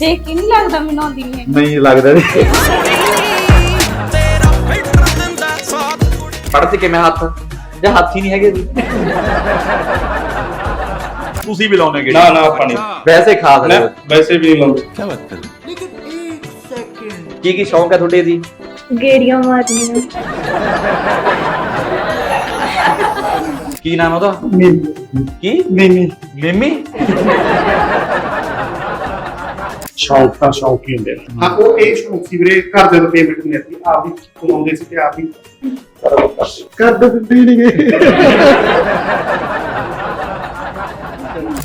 ਦੇਖ ਕੇ ਨਹੀਂ ਲੱਗਦਾ ਮੈਨੂੰ ਆਉਂਦੀ ਨਹੀਂ ਹੈਗੀ। ਨਹੀਂ ਲੱਗਦਾ ਜੀ ਪੜ੍ਹਦੇ ਕਿਵੇਂ ਹੱਥ? ਜਾਂ ਹੱਥ ਹੀ ਨਹੀਂ ਹੈਗੇ ਜੀ। ਤੁਸੀਂ ਵੀ ਲਾਉਣੇ ਕਿਹੜੀ? ਨਾ ਨਾ ਆਪਾਂ ਨਹੀਂ ਵੈਸੇ ਖਾਸ ਨਾ ਨੇ ਵੈਸੇ ਵੀ ਨਹੀਂ ਲਾਉਂਦੇ ਕੀ ਕੀ ਸ਼ੌਂਕ ਹੈ ਤੁਹਾਡੇ ਜੀ? ਗੇੜੀਆਂ ਮਾਰਨੀਆਂ। ਕੀ ਨਾਮ ਹੈ ਉਹਦਾ? ਕੀ? ਨਹੀਂ ਮਿਮੀ? ਸ਼ੌਂਕ ਤਾਂ ਸ਼ੌਂਕ ਹੀ ਹੁੰਦੇ ਨੇ ਹਾਂ ਉਹ ਇਹ ਸ਼ੌਂਕ ਸੀ ਵੀਰੇ ਘਰ ਦੇ ਤੋਂ ਪੇਮੈਂਟ ਨਹੀਂ ਆਤੀ ਆਪ ਹੀ ਕਮਾਉਂਦੇ ਸੀ ਤੇ ਆਪ ਹੀ ਕਰ ਦਿੰਦੇ ਨਹੀਂਗੇ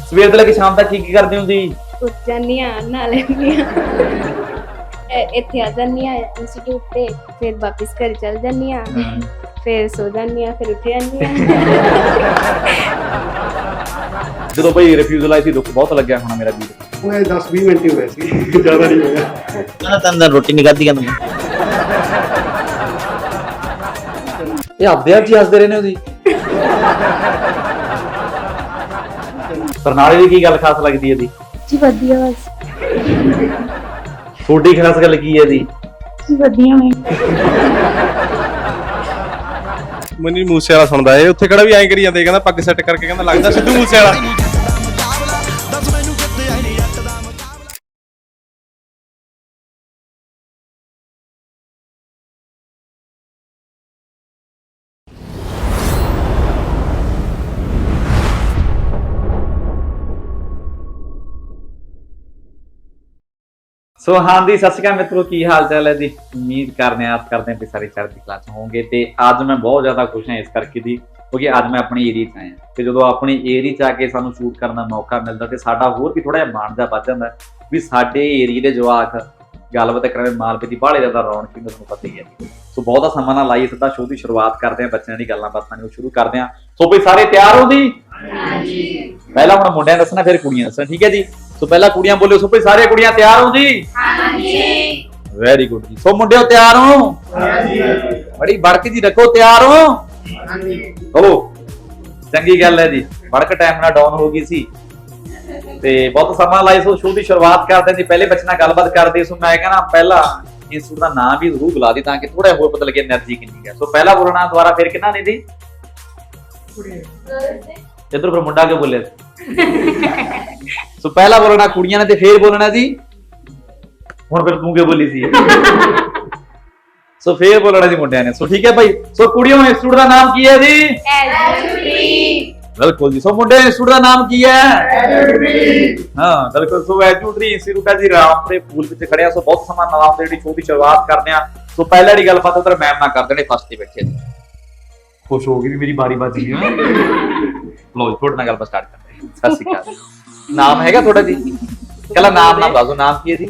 ਸਵੇਰ ਤੋਂ ਲੈ ਕੇ ਸ਼ਾਮ ਤੱਕ ਕੀ ਕੀ ਕਰਦੇ ਹੋ ਜੀ ਉੱਠ ਜਾਂਦੀਆਂ ਨਹਾ ਲੈਂਦੀਆਂ ਇਹ- ਇੱਥੇ ਆ ਜਾਂਦੀਆਂ ਇੰਸਟੀਚਿਊਟ ਤੇ ਫਿਰ ਵਾਪਸ ਘਰ ਚਲ ਜਾਂਦੀਆਂ ਫਿਰ ਸੋ ਜਾਂਦੀਆਂ ਫਿਰ ਉੱਠ ਜਾਂਦੀਆਂ ਜਦੋਂ ਭਾਈ ਰਿਫਿਊਜ਼ਲ ਆਈ ਸੀ ਦੁੱਖ ਬਹੁਤ ਲੱਗਿਆ ਹੋਣਾ ਮੇਰਾ ਵੀਰ। ਉਹ 10 20 ਮਿੰਟ ਹੀ ਹੋਏ ਸੀ ਜ਼ਿਆਦਾ ਨਹੀਂ ਹੋਇਆ। ਨਾ ਤਾਂ ਅੰਦਰ ਰੋਟੀ ਨਹੀਂ ਖਾਧੀ ਕਹਿੰਦਾ ਇਹ ਆਪਦੇ ਆਪ ਜੀ ਹੱਸਦੇ ਰਹਿੰਦੇ ਹੋ ਜੀ ਬਰਨਾਲੇ ਦੀ ਕੀ ਗੱਲ ਖਾਸ ਲੱਗਦੀ ਹੈ ਜੀ? ਜੀ ਵਧੀਆ ਬਸ। ਤੁਹਾਡੀ ਖਾਸ ਗੱਲ ਕੀ ਹੈ ਜੀ? ਜੀ ਵਧੀਆ ਮੈਂ ਮਨੀ ਮੂਸੇ ਵਾਲਾ ਸੁਣਦਾ ਏ ਉੱਥੇ ਕਿਹੜਾ ਵੀ ਐਂ ਕਰੀ ਜਾਂਦੇ, ਕਹਿੰਦਾ ਪੱਗ ਸੈੱਟ ਕਰਕੇ ਕਹਿੰਦਾ ਲੱਗਦਾ ਸਿੱਧੂ ਮੂਸੇ ਵਾਲਾ ਸੋ ਹਾਂਜੀ ਸਤਿ ਸ਼੍ਰੀ ਅਕਾਲ ਮਿੱਤਰੋ ਕੀ ਹਾਲ ਚਾਲ ਹੈ ਜੀ? ਉਮੀਦ ਕਰਦੇ ਹਾਂ ਆਸ ਕਰਦੇ ਹਾਂ ਕਿ ਸਾਰੇ ਚੜ੍ਹਦੀ ਕਲਾ ਚ ਹੋਵੋਗੇ ਤੇ ਅੱਜ ਮੈਂ ਬਹੁਤ ਜ਼ਿਆਦਾ ਖੁਸ਼ ਹਾਂ ਇਸ ਕਰਕੇ ਦੀ ਕਿਉਂਕਿ ਅੱਜ ਮੈਂ ਆਪਣੀ ਏਰੀਆ 'ਚ ਆਇਆ। ਤੇ ਜਦੋਂ ਆਪਣੀ ਏਰੀਆ 'ਚ ਆ ਕੇ ਸਾਨੂੰ ਸ਼ੂਟ ਕਰਨ ਦਾ ਮੌਕਾ ਮਿਲਦਾ ਤੇ ਸਾਡਾ ਹੋਰ ਵੀ ਥੋੜਾ ਜਿਹਾ ਮਾਣ ਦਾ ਵੱਧ ਜਾਂਦਾ ਹੈ ਵੀ ਸਾਡੇ ਏਰੀਆ ਦੇ ਜਵਾਕ ਗੱਲਬਾਤ ਕਰਾਂਗੇ ਮਾਲਵੇ ਦੀ ਬਾਹਲੇ ਜ਼ਿਆਦਾ ਰੌਣਕ ਹੁੰਦਾ ਤੁਹਾਨੂੰ ਪਤਾ ਹੀ ਹੈ ਜੀ। ਸੋ ਬਹੁਤਾ ਸਮਾਂ ਨਾ ਲਾਈਏ ਸਿੱਧਾ ਸ਼ੋਅ ਦੀ ਸ਼ੁਰੂਆਤ ਕਰਦੇ ਹਾਂ ਬੱਚਿਆਂ ਦੀ ਗੱਲਾਂ ਬਾਤਾਂ ਨੂੰ ਸ਼ੁਰੂ ਕਰਦੇ ਹਾਂ। ਸੋ ਵੀ ਸਾਰੇ ਤਿਆਰ ਹੋ ਜੀ? ਹਾਂਜੀ। ਪਹਿਲਾਂ ਹੁਣ ਮੁੰਡਿਆਂ ਦੱਸਣਾ ਫਿਰ ਕੁੜੀਆਂ ਦੱਸਣਾ ਠੀਕ ਹੈ ਜੀ? ਤੋਂ ਪਹਿਲਾਂ ਕੁੜੀਆਂ ਬੋਲਿਓ ਸੋ ਭਈ ਸਾਰੀਆਂ ਕੁੜੀਆਂ ਤਿਆਰ ਹੋ ਜੀ? ਹਾਂਜੀ। ਵੈਰੀ ਗੁੱਡ ਜੀ। ਸੋ ਮੁੰਡਿਓ ਤਿਆਰ ਹੋ? ਹਾਂਜੀ। ਬੜੀ ਬੜਕ ਜੀ ਰੱਖੋ ਤਿਆਰ ਹੋ? ਹਾਂਜੀ। ਹੋ ਚੰਗੀ ਗੱਲ ਹੈ ਜੀ। ਬੜਕ ਟਾਈਮ ਨਾਲ ਡਾਊਨ ਹੋ ਗਈ ਸੀ। ਤੇ ਬਹੁਤ ਸਮਾਂ ਲਾਈ ਸੋ ਸ਼ੋਅ ਦੀ ਸ਼ੁਰੂਆਤ ਕਰਦੇ ਜੀ ਪਹਿਲੇ ਬੱਚੇ ਨਾਲ ਗੱਲਬਾਤ ਕਰਦੇ ਸੋ। ਮੈਂ ਕਹਿੰਦਾ ਪਹਿਲਾਂ ਇੰਸਟੀਚਿਊਟ ਦਾ ਨਾਮ ਵੀ ਜ਼ਰੂਰ ਬੁਲਾ ਦੇ ਤਾਂ ਕਿ ਥੋੜਾ ਹੋਰ ਪਤਾ ਲੱਗੇ એનર્ਜੀ ਕਿੰਨੀ ਹੈ। ਸੋ ਪਹਿਲਾ ਬੋਲਣਾ ਦੁਆਰਾ ਫਿਰ ਕਿਹਨਾਂ ਨੇ ਦੀ? ਇਧਰ ਫਿਰ ਮੁੰਡਾ ਕੇ ਬੋਲੇ ਸੋ ਪਹਿਲਾਂ ਬੋਲਣਾ ਕੁੜੀਆਂ ਨੇ ਤੇ ਫੇਰ ਬੋਲਣਾ ਜੀ। ਹੁਣ ਫਿਰ ਤੂੰ ਕਿਉਂ ਬੋਲੀ ਸੀ? ਸੋ ਫੇਰ ਬੋਲਣਾ ਜੀ ਮੁੰਡਿਆਂ ਨੇ। ਸੋ ਠੀਕ ਹੈ ਭਾਈ। ਸੋ ਕੁੜੀਆਂ ਇੰਸਟੀਚਿਊਟ ਦਾ ਨਾਮ ਕੀ ਹੈ ਜੀ? ਬਿਲਕੁਲ ਜੀ। ਸੋ ਮੁੰਡੇ ਇੰਸਟੀਚਿਊਟ ਦਾ ਨਾਮ ਕੀ ਹੈ? ਹਾਂ, ਬਿਲਕੁਲ। ਸੋ ਐਜੂਟਰੀ ਇੰਸਟੀਚਿਊਟ ਹੈ ਜੀ। ਰਾਮ ਦੇ ਫੂਲ ਵਿੱਚ ਖੜਿਆ ਸੋ ਬਹੁਤ ਸਮਾਂ ਨਾਮ ਦੇ ਜਿਹੜੀ ਛੋਟੀ ਸ਼ੁਰੂਆਤ ਕਰਦੇ ਆ। ਸੋ ਪਹਿਲਾਂ ਦੀ ਗੱਲਬਾਤ ਉਧਰ ਮੈਮ ਨਾਲ ਕਰਦੇ ਨੇ ਫਸਟ ਤੇ ਬੈਠੇ ਜੀ। ਖੁਸ਼ ਹੋ ਗਈ ਵੀ ਮੇਰੀ ਬਾਰੀ ਬਾਜੀ ਹੈ ਲੋ ਜੀ, ਤੁਹਾਡੇ ਨਾਲ ਗੱਲਬਾਤ ਸਟਾਰਟ ਕਰਦੇ ਸਤਿ ਸ਼੍ਰੀ ਅਕਾਲ। ਨਾਮ ਹੈਗਾ ਤੁਹਾਡਾ ਜੀ? ਕਹਿੰਦਾ ਨਾਮ ਨਾ ਦੱਸੋ ਨਾਮ ਕੀ ਹੈ ਜੀ?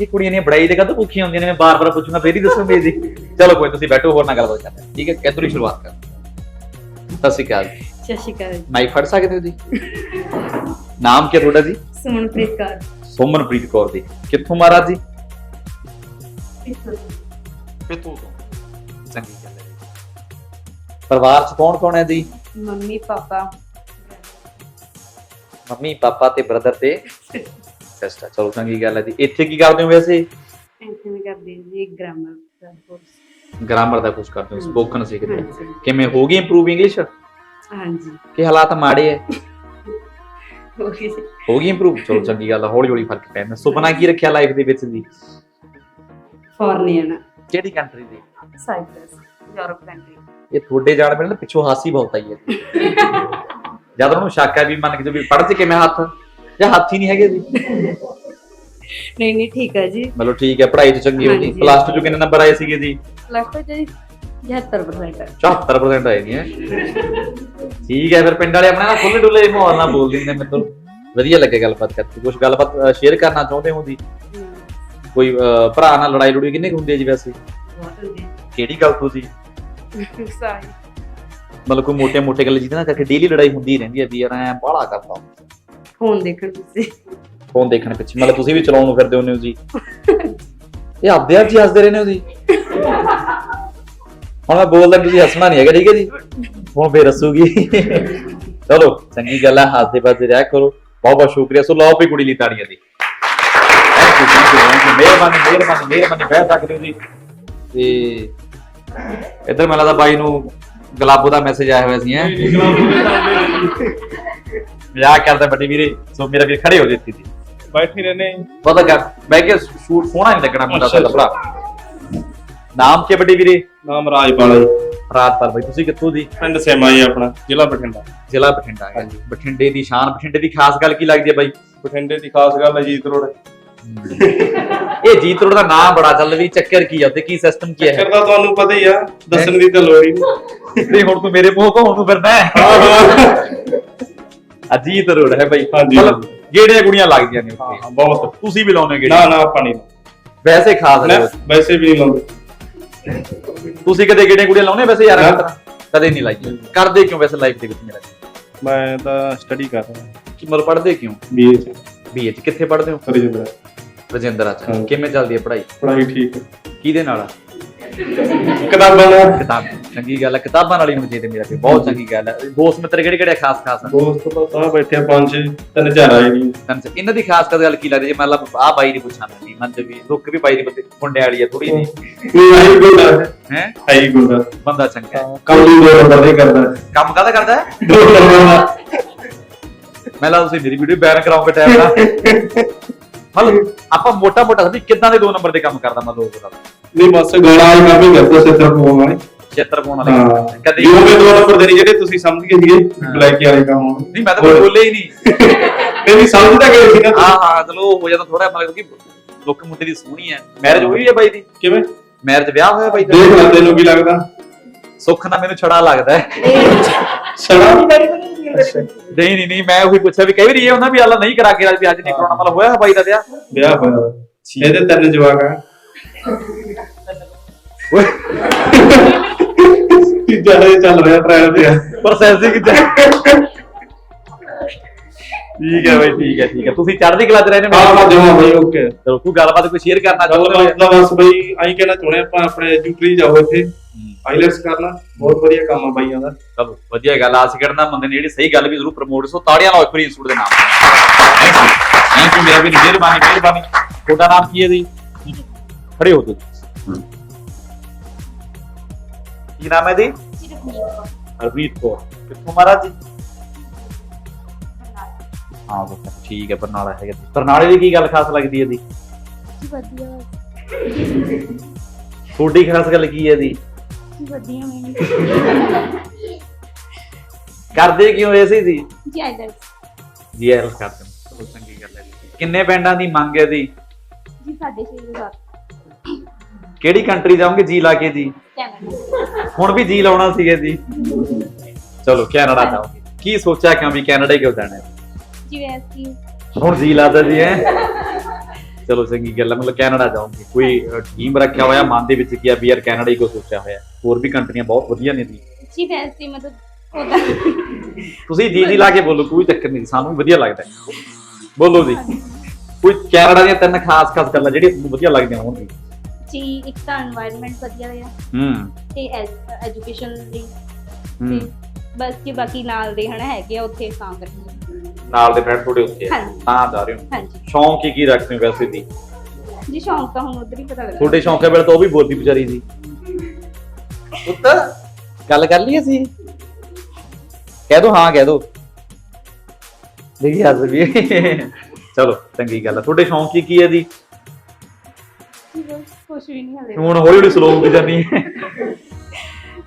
ਇਹ ਕੁੜੀਆਂ ਨੇ ਬੜਾਈ ਦੇ ਕਦੋਂ ਭੁੱਖੀਆਂ ਹੁੰਦੀਆਂ ਨੇ ਮੈਂ ਬਾਰ-ਬਾਰ ਪੁੱਛੂੰਗਾ ਫੇਰ ਹੀ ਦੱਸੋਗੇ ਜੀ। ਚਲੋ ਕੋਈ ਤੁਸੀਂ ਬੈਠੋ ਹੋਰ ਨਾਲ ਗੱਲਬਾਤ ਕਰਦੇ ਹਾਂ। ਠੀਕ ਹੈ ਕਿੱਧਰੋਂ ਹੀ ਸ਼ੁਰੂਆਤ ਕਰਦੇ ਹਾਂ। ਸਤਿ ਸ਼੍ਰੀ ਅਕਾਲ ਜੀ। ਸਤਿ ਸ਼੍ਰੀ ਅਕਾਲ ਮਾਈਕ ਫੜ ਸਕਦੇ ਹੋ ਜੀ? ਨਾਮ ਕੀ ਹੈ ਤੁਹਾਡਾ ਜੀ? ਸੁਮਨਪ੍ਰੀਤ ਕੌਰ। ਸੋਮਨਪ੍ਰੀਤ ਕੌਰ ਜੀ। ਕਿੱਥੋਂ ਮਹਾਰਾਜ ਜੀ? ਪਿੱਤੂ ਤੋਂ। ਚੰਗੀ ਗੱਲ ਹੈ ਜੀ। ਪਰਿਵਾਰ ਚ ਕੌਣ ਕੌਣ ਹੈ ਜੀ? Mummy papa. ਮੰਮੀ ਪਾਪਾ ਤੇ ਬ੍ਰਦਰ ਤੇ ਸਿਸਟਰ ਚਲੋ ਚੰਗੀ ਗੱਲ ਹੈ ਜੀ। ਇੱਥੇ ਕੀ ਕਰਦੇ ਹੋ ਵੈਸੇ? ਐਂਥੇ ਮੈਂ ਕਰਦੀ ਜੀ ਗ੍ਰਾਮਰ ਦਾ ਕੋਰਸ ਗ੍ਰਾਮਰ ਦਾ ਕੁਝ ਕਰਦੇ ਹੋ ਸਪੋਕਨ ਸਿੱਖਦੇ ਹੋ। ਕਿਵੇਂ ਹੋ ਗਈ ਇੰਪਰੂਵ ਇੰਗਲਿਸ਼ ਹਾਂਜੀ। ਕਿ ਹਾਲਾਤ ਮਾੜੇ ਹੈ? ਹੋ ਗਈ ਜੀ। ਹੋ ਗਈ ਇੰਪਰੂਵ ਚਲੋ ਚੰਗੀ ਗੱਲ ਹੈ ਹੌਲੀ ਹੌਲੀ ਫ਼ਰਕ ਪੈਂਦਾ ਸੁਪਨਾ ਕੀ ਰੱਖਿਆ ਲਾਈਫ ਦੇ ਵਿੱਚ ਜੀ? ਫੋਰਨੀਅਨ ਕਿਹੜੀ ਕੰਟਰੀ ਦੀ? ਸਾਈਪ੍ਰਸ ਯੂਰਪ ਕੰਟਰੀ ਇਹ ਤੁਹਾਡੇ ਜਾਣ ਵੇਲੇ ਨਾ ਪਿੱਛੋਂ ਹਾਸੀ ਬਹੁਤ ਆਈ ਹੈ। ਜਦ ਉਹਨੂੰ ਸ਼ੱਕ ਹੈ ਵੀ ਮੰਨ ਕੇ ਜੋ ਵੀ ਪੜ੍ਹ ਚ ਕਿਵੇਂ ਹੱਥ? ਜਾਂ ਹੱਥ ਹੀ ਨਹੀਂ ਹੈਗੇ ਜੀ ਨਹੀਂ ਨਹੀਂ ਠੀਕ ਹੈ ਜੀ। ਮਤਲਬ ਠੀਕ ਹੈ ਪੜ੍ਹਾਈ ਚ ਚੰਗੀ ਹੋ ਗਈ। ਹਾਂਜੀ। ਪਲੱਸ 2 ਚ ਕਿੰਨੇ ਨੰਬਰ ਆਏ ਸੀਗੇ ਜੀ? ਲੱਗਦਾ ਜੀ 76% 74% ਆਏ ਨਹੀਂ ਹੈ। ਠੀਕ ਹੈ ਫਿਰ ਪਿੰਡ ਵਾਲੇ ਆਪਣੇ ਨਾਲ ਖੁੱਲੇ ਡੁੱਲੇ ਮਾਹੌਲ ਨਾਲ ਬੋਲ ਦਿੰਦੇ ਮੈਨੂੰ ਵਧੀਆ ਲੱਗੇ ਗੱਲਬਾਤ ਕਰਕੇ। ਕੁਝ ਗੱਲਬਾਤ ਸ਼ੇਅਰ ਕਰਨਾ ਚਾਹੁੰਦੇ ਹੋ ਜੀ? ਕੋਈ ਅਹ, ਭਰਾ ਨਾਲ ਲੜਾਈ ਲੜੂਈ ਕਿੰਨੇ ਕੁ ਹੁੰਦੀ ਹੈ ਜੀ ਵੈਸੇ? ਬਹੁਤ ਹੁੰਦੀ ਕਿਹੜੀ ਗੱਲ ਤੋਂ ਜੀ ਸਾਰੀ। ਮਤਲਬ ਕੋਈ ਮੋਟੇ ਮੋਟੇ ਗੱਲ ਜਿਹਦੇ ਨਾਲ ਕਰਕੇ ਡੇਲੀ ਲੜਾਈ ਹੁੰਦੀ ਰਹਿੰਦੀ ਹੈ ਵੀ ਯਾਰ ਐ ਬਾਹਲਾ ਕਰਦਾ ਫੋਨ ਦੇਖਣ ਤੁਸੀਂ। ਫੋਨ ਦੇਖਣ ਪਿੱਛੇ। ਮਤਲਬ ਤੁਸੀਂ ਵੀ ਚਲਾਉਣ ਨੂੰ ਫਿਰਦੇ ਹੁੰਦੇ ਹੋ ਜੀ। ਇਹ ਆਪਦੇ ਆਪ ਜੀ ਹੱਸਦੇ ਰਹਿੰਦੇ ਹੋ ਜੀ। ਹੁਣ ਮੈਂ ਬੋਲਦਾ ਤੁਸੀਂ ਹੱਸਣਾ ਨਹੀਂ ਹੈਗਾ ਠੀਕ ਹੈ ਜੀ? ਹੁਣ ਫੇਰ ਹੱਸੂਗੀ। ਚਲੋ ਚੰਗੀ ਗੱਲ ਹੈ ਹੱਸਦੇ ਪਾਸੇ ਰਹਿ ਕਰੋ। ਬਹੁਤ ਬਹੁਤ ਸ਼ੁਕਰੀਆ। ਸੋ ਲਾਓ ਵੀ ਕੁੜੀ ਲਈ ਤਾੜੀਆਂ ਦੀ। ਥੈਂਕ ਯੂ ਥੈਂਕ ਯੂ ਮਿਹਰਬਾਨੀ ਮਿਹਰਬਾਨੀ ਮਿਹਰਬਾਨੀ। ਬਹਿ ਸਕਦੇ ਹੋ ਜੀ। ਤੇ ਇੱਧਰ ਮੈਨੂੰ ਲੱਗਦਾ ਬਾਈ ਨੂੰ ਗਲਾਬੋ ਦਾ ਮੈਸੇਜ ਆਇਆ ਹੋਇਆ ਸੀ ਹੈ? ਮਜ਼ਾਕ ਕਰਦਾ ਵੱਡੇ ਵੀਰੇ ਸੋ ਮੇਰਾ ਵੀਰ ਖੜੇ ਹੋ ਇੱਥੇ ਜੀ। ਬੈਠੇ ਰਹਿੰਦੇ ਪਤਾ ਕਰ ਬਹਿ ਕੇ ਸ਼ੂਟ ਸੋਹਣਾ ਨਹੀਂ ਲੱਗਣਾ ਮੁੰਡਾ ਸਾਡਾ ਭਰਾ। ਨਾਮ ਕੀ ਵੱਡੇ ਵੀਰੇ? ਨਾਮ ਰਾਜਪਾਲ ਜੀ ਰਾਤ ਪਰ ਬਾਈ ਤੁਸੀਂ ਕਿੱਥੋਂ ਦੀ ਪਿੰਡ ਸੇਮਾ ਜੀ ਆਪਣਾ ਜ਼ਿਲ੍ਹਾ ਬਠਿੰਡਾ। ਜ਼ਿਲ੍ਹਾ ਬਠਿੰਡਾ ਹੈ ਬਠਿੰਡੇ ਦੀ ਸ਼ਾਨ ਬਠਿੰਡੇ ਦੀ ਖਾਸ ਗੱਲ ਕੀ ਲੱਗਦੀ ਹੈ ਬਾਈ? ਬਠਿੰਡੇ ਦੀ ਖਾਸ ਗੱਲ ਅਜੀਤ ਰੋਡ। ਇਹ ਜੀਤ ਰੋਡ ਦਾ ਨਾਮ ਬੜਾ ਚੱਲ ਵੀ ਚੱਕਰ ਕੀ ਆ ਤੇ ਕੀ ਸਿਸਟਮ ਕੀ ਹੈ ਚੱਕਰ ਦਾ ਤੁਹਾਨੂੰ ਪਤਾ ਹੀ ਆ ਦੱਸਣ ਦੀ ਤਾਂ ਲੋੜ ਹੀ ਨਹੀਂ। ਨਹੀਂ ਹੁਣ ਤੂੰ ਮੇਰੇ ਮੂੰਹ ਕੋ ਨੂੰ ਫਿਰਦਾ ਹੈ। ਅਜੀਤ ਰੋਡ ਹੈ ਬਾਈ। ਹਾਂਜੀ। ਮਤਲਬ ਗੇੜੀਆਂ ਗੁੜੀਆਂ ਲੱਗਦੀਆਂ ਨੇ ਹਾਂ ਉੱਥੇ। ਹਾਂ ਬਹੁਤ। ਤੁਸੀਂ ਵੀ ਲਾਉਨੇ ਗੇੜੀ ਨਾ ਨਾ ਆਪਾਂ ਨਹੀਂ। ਵੈਸੇ ਖਾਸ ਨਾ, ਵੈਸੇ ਵੀ ਨਹੀਂ ਲਾਉਂਦੇ। ਤੁਸੀਂ ਕਦੇ ਗੇੜੀਆਂ ਗੁੜੀਆਂ ਲਾਉਨੇ ਵੈਸੇ ਯਾਰ? ਨਾ। ਕਦੇ ਨਹੀਂ ਲਾਈ। ਕਰਦੇ ਕਿਉਂ ਵੈਸੇ ਲਾਈਫ ਦੇ ਵਿੱਚ ਮੇਰਾ? ਮੈਂ ਤਾਂ ਸਟੱਡੀ ਕਰ ਰਿਹਾ। ਕਿ ਮਤਲਬ ਪੜ੍ਹਦੇ ਕਿਉਂ? ਬੀਏ ਚ। ਬੀਏ ਚ। ਕਿੱਥੇ ਪੜ੍ਹਦੇ ਹੋ? ਫਰੀਦਕੋਟ। ਰਜਿੰਦਰਾ ਹਾਂ। ਕਿਵੇਂ ਚੱਲਦੀ ਹੈ ਪੜ੍ਹਾਈ? ਪੜ੍ਹਾਈ ਠੀਕ ਹੈ। ਕਿਹਦੇ ਨਾਲ? ਕਿਤਾਬਾਂ ਦਾ ਕਿਤਾਬ। ਚੰਗੀ ਗੱਲ ਹੈ। ਕਿਤਾਬਾਂ ਨਾਲ ਹੀ ਹੋਣੀ ਚਾਹੀਦੀ ਮੇਰਾ ਵੀ ਬਹੁਤ ਚੰਗੀ ਗੱਲ ਹੈ। ਦੋਸਤ ਮਿੱਤਰ ਕਿਹੜੇ ਕਿਹੜੇ ਖਾਸ ਖਾਸ ਆ ਦੋਸਤ ਤਾਂ ਸਾਹ ਬੈਠੇ ਆ ਪੰਜ ਤਿੰਨ ਚਾਰ ਆਏ ਨਹੀਂ। ਤੁਹਾਨੂੰ ਸ- ਇਹਨਾਂ ਦੀ ਖਾਸ ਕਰ ਗੱਲ ਕੀ ਲੱਗਦੀ ਜੇ ਮਤਲਬ ਆ ਬਾਈ ਦੀ ਪੁੱਛਾਂ ਮੈਂ ਮਨ ਤੇ ਵੀ ਲੁੱਕ ਵੀ ਬਾਈ ਦੀ ਬੰਦੇ ਮੁੰਡੇ ਵਾਲੀ ਆ ਥੋੜੀ ਜੀ ਨਹੀਂ ਆਈ ਗੁੰਡਾ ਹੈ। ਆਈ ਗੁੰਡਾ। ਬੰਦਾ ਚੰਗਾ। ਕੰਮ ਵੀ ਦੋ ਨੰਬਰ ਦੇ ਕਰਦਾ। ਕੰਮ ਕਾਹਦਾ ਕਰਦਾ ਹੈ? ਮੈਂ ਲਾ ਤੁਸੀਂ ਮੇਰੀ ਵੀਡੀਓ ਬੈਨ ਕਰਾਓਗੇ ਟਾਈਮ ਨਾਲ। ਮਤਲਬ ਆਪਾਂ ਮੋਟਾ ਮੋਟਾ ਵੀ ਕਿੱਦਾਂ ਦੇ ਦੋ ਨੰਬਰ ਦੇ ਕੰਮ ਕਰਦਾ ਮੈਂ ਲੋਕ ਦਾ ਨਹੀਂ ਬਸ ਗਾਣਾ ਆਈ ਕੰਮ ਹੀ ਕਰਦਾ ਸਿੱਧਰ ਪਵਾਉਣ ਵਾਲੇ। ਚਿੱਤਰ ਪਾਉਣ ਹਾਂ। ਵਾਲੇ ਕਦੇ ਜੋ ਵੀ ਦੋ ਨੰਬਰ ਦੇ ਨਹੀਂ ਜਿਹੜੇ ਤੁਸੀਂ ਸਮਝ ਗਏ ਸੀਗੇ ਬਲੈਕ ਵਾਲੇ ਕੰਮ। ਹੋਣ ਨਹੀਂ ਮੈਂ ਤਾਂ ਬੋਲੇ ਹੀ ਨਹੀਂ। ਇਹ ਵੀ ਸਮਝਦਾ ਗਏ ਸੀ ਨਾ। ਹਾਂ ਹਾਂ ਚਲੋ ਹੋ ਜਾਂਦਾ ਥੋੜਾ ਮਤਲਬ ਕਿ ਲੁੱਕ ਮੁੰਡੇ ਦੀ ਸੋਹਣੀ ਹੈ। ਮੈਰਿਜ ਹੋਈ ਹੈ ਬਾਈ ਦੀ? ਕਿਵੇਂ? ਮੈਰਿਜ ਵਿਆਹ ਹੋਇਆ ਬਾਈ ਦਾ? ਦੇਖ ਲੈ ਤੈਨੂੰ ਕੀ ਲੱਗਦਾ? ਸੁੱਖ ਨਾਲ ਮੈਨੂੰ ਛੜਾ ਲੱਗਦਾ ਹੈ। ਛੜਾ? ਨਹੀਂ ਨਹੀਂ ਨਹੀਂ ਮੈਂ ਉਹੀ ਪੁੱਛਿਆ ਵੀ ਕਈ ਵਾਰੀ ਇਹ ਹੁੰਦਾ ਵੀ ਅੱਲਾ ਨਹੀਂ ਕਰਾ ਕੇ ਰਾਜ ਵੀ ਅੱਜ ਨਹੀਂ ਕਰਾਉਣਾ ਮਤਲਬ ਹੋਇਆ ਬਾਈ ਦਾ ਵਿਆਹ? ਵਿਆਹ ਹੋਇਆ। ਇਹਦੇ ਤਿੰਨ ਜਵਾਕ ਆ। ਓਏ। ਤੀਜਾ ਹਜੇ ਚੱਲ ਰਿਹਾ ਟ੍ਰਾਇਲ ਤੇ ਆ। ਪ੍ਰੋਸੈਸਿੰਗ ਠੀਕ ਹੈ ਬਾਈ ਠੀਕ ਹੈ ਠੀਕ ਹੈ। ਤੁਸੀਂ ਚੜ੍ਹਦੀ ਕਲਾ ਚ ਰਹਿੰਦੇ ਹਾਂ ਹੋ ਹਾਂ ਜਮਾ ਬਈ ਓਕੇ ਚਲੋ ਕੋਈ ਗੱਲਬਾਤ ਕੋਈ ਸ਼ੇਅਰ ਕਰਨਾ ਚਾਹੋ ਗੱਲ ਦਾ ਬਸ ਬਈ ਆਈ ਕਹਿਣਾ ਚਾਹੁੰਦੇ ਆਪਾਂ ਆਪਣੇ ਯੂਟਰੀ ਜਾਓ ਇੱਥੇ। ਆਈਲੈਟਸ ਕਰਨਾ ਬਹੁਤ ਵਧੀਆ ਕੰਮ ਆ ਬਾਈਆਂ ਦਾ। ਚਲੋ ਵਧੀਆ ਗੱਲ ਆ ਸਿਕੜ ਨਾ ਬੰਦੇ ਨੇ ਜਿਹੜੀ ਸਹੀ ਗੱਲ ਵੀ ਜ਼ਰੂਰ ਪ੍ਰਮੋਟ ਸੋ ਤਾੜੀਆਂ ਲਾਓ ਫਰੀ ਇੰਸਟੀਚਿਊਟ ਦੇ ਨਾਮ। ਥੈਂਕ ਯੂ ਮੇਰਾ ਵੀ ਮਿਹਰਬਾਨੀ ਮਿਹਰਬਾਨੀ। ਤੁਹਾਡਾ ਨਾਮ ਕੀ ਹੈ ਜੀ? ਖੜੇ ਹੋ ਤੁਸੀਂ। ਕੀ ਨਾਮ ਹੈ ਜੀ? ਹਰਪ੍ਰੀਤ ਕੌਰ। ਕਿੱਥੋਂ ਮਹਾਰਾਜ ਜੀ? ਹਾਂ ਬਸ ਠੀਕ ਹੈ ਬਰਨਾਲਾ ਹੈਗਾ ਜੀ। ਬਰਨਾਲੇ ਦੀ ਕੀ ਗੱਲ ਖਾਸ ਲੱਗਦੀ ਹੈ ਜੀ? ਵਧੀਆ। ਤੁਹਾਡੀ ਖਾਸ ਗੱਲ ਕੀ ਹੈ ਜੀ? ਵਧੀਆ ਕਰਦੇ ਕਿਉਂ ਐਸੀ ਜੀ? ਜੀ ਆਈਲੈਂਡ ਜੀ ਐਲ ਕਰਦੇ ਹੋ। ਚਲੋ ਚੰਗੀ ਗੱਲ ਹੈ ਜੀ। ਕਿੰਨੇ ਪਿੰਡਾਂ ਦੀ ਮੰਗ ਹੈ ਜੀ? ਜੀ ਸਾਡੇ ਸ਼ੇਰ ਦੇ ਕਿਹੜੀ ਕੰਟਰੀ ਜਾਓਗੇ ਜੀ ਲਾ ਕੇ ਜੀ? ਕੈਨੇਡਾ। ਹੁਣ ਵੀ ਜੀ ਲਾਉਣਾ ਸੀਗਾ ਜੀ। ਚਲੋ ਕੈਨੇਡਾ ਜਾਓਗੇ ਕੀ ਸੋਚਿਆ ਕਿਉਂ ਵੀ ਕੈਨੇਡਾ ਹੀ ਕਿਉਂ ਜਾਣਾ ਹੈ? ਜੀ ਵੈਸੀ ਹੁਣ ਜੀ ਲਾਦਾ ਜੀ ਹੈ ਚਲੋ ਚੰਗੀ ਗੱਲ ਹੈ ਮਤਲਬ ਕੈਨੇਡਾ ਜਾਉਂਗੀ ਕੋਈ ਟੀਮ ਰੱਖਿਆ ਹੋਇਆ ਮਨ ਦੇ ਵਿੱਚ ਕੀ ਆ ਵੀ ਯਾਰ ਕੈਨੇਡਾ ਹੀ ਕੋ ਸੋਚਿਆ ਹੋਇਆ। ਹੋਰ ਵੀ ਕੰਟਰੀਆਂ ਬਹੁਤ ਵਧੀਆ ਨੇ ਦੀ ਜੀ ਵੈਸੇ ਮਤਲਬ ਉਹਦਾ ਤੁਸੀਂ ਜੀ ਜੀ ਲਾ ਕੇ ਬੋਲੋ ਕੋਈ ਚੱਕਰ ਨਹੀਂ ਸਾਨੂੰ ਵਧੀਆ ਲੱਗਦਾ। ਬੋਲੋ ਜੀ। ਕੋਈ ਕੈਨੇਡਾ ਦੀਆਂ ਤਿੰਨ ਖਾਸ ਖਾਸ ਗੱਲਾਂ ਜਿਹੜੀਆਂ ਤੁਹਾਨੂੰ ਵਧੀਆ ਲੱਗਦੀਆਂ ਹੋਣਗੀਆਂ। ਜੀ ਇੱਕ ਤਾਂ এনवायरमेंट ਵਧੀਆ ਆ ਹੂੰ। ਤੇ ਐਜੂਕੇਸ਼ਨ ਲਈ। ਤੇ ਬਸ ਕਿ ਬਾਕੀ ਨਾਲ ਦੇ ਹਨਾ ਹੈਗੇ ਆ ਉੱਥੇ ਕੰਮ ਕਰਨੀ ਨਾਲ ਦੇ ਫਰੈਂਡ ਤੁਹਾਡੇ ਉੱਥੇ ਆ? ਹਾਂਜੀ। ਤਾਂ ਜਾ ਰਹੇ ਹੋ? ਹਾਂਜੀ। ਸ਼ੌਂਕ ਕੀ ਕੀ ਰੱਖਦੇ ਹੋ ਵੈਸੇ ਦੀ? ਜੀ ਸ਼ੌਂਕ ਤਾਂ ਹੁਣ ਉਧਰ ਹੀ ਪਤਾ ਲੱਗਾ ਤੁਹਾਡੇ ਸ਼ੌਂਕਾਂ ਵੇਲੇ ਤਾਂ ਉਹ ਵੀ ਬੋਲਦੀ ਵਿਚਾਰੀ ਸੀ ਉੱਤਰ ਗੱਲ ਕਰ ਲਈ ਅਸੀਂ? ਕਹਿ ਦੋ ਹਾਂ ਕਹਿ ਦੋ। ਦੇਖੀ ਹੱਸ ਵੀ। ਚਲੋ ਚੰਗੀ ਗੱਲ ਆ। ਤੁਹਾਡੇ ਸ਼ੌਂਕ ਕੀ ਕੀ ਹੈ ਜੀ ਜੀ ਬਸ ਕੁਛ ਵੀ ਨਹੀਂ ਹਲੇ। ਹੁਣ ਹੌਲੀ ਹੌਲੀ ਸਲੋ ਹੈ।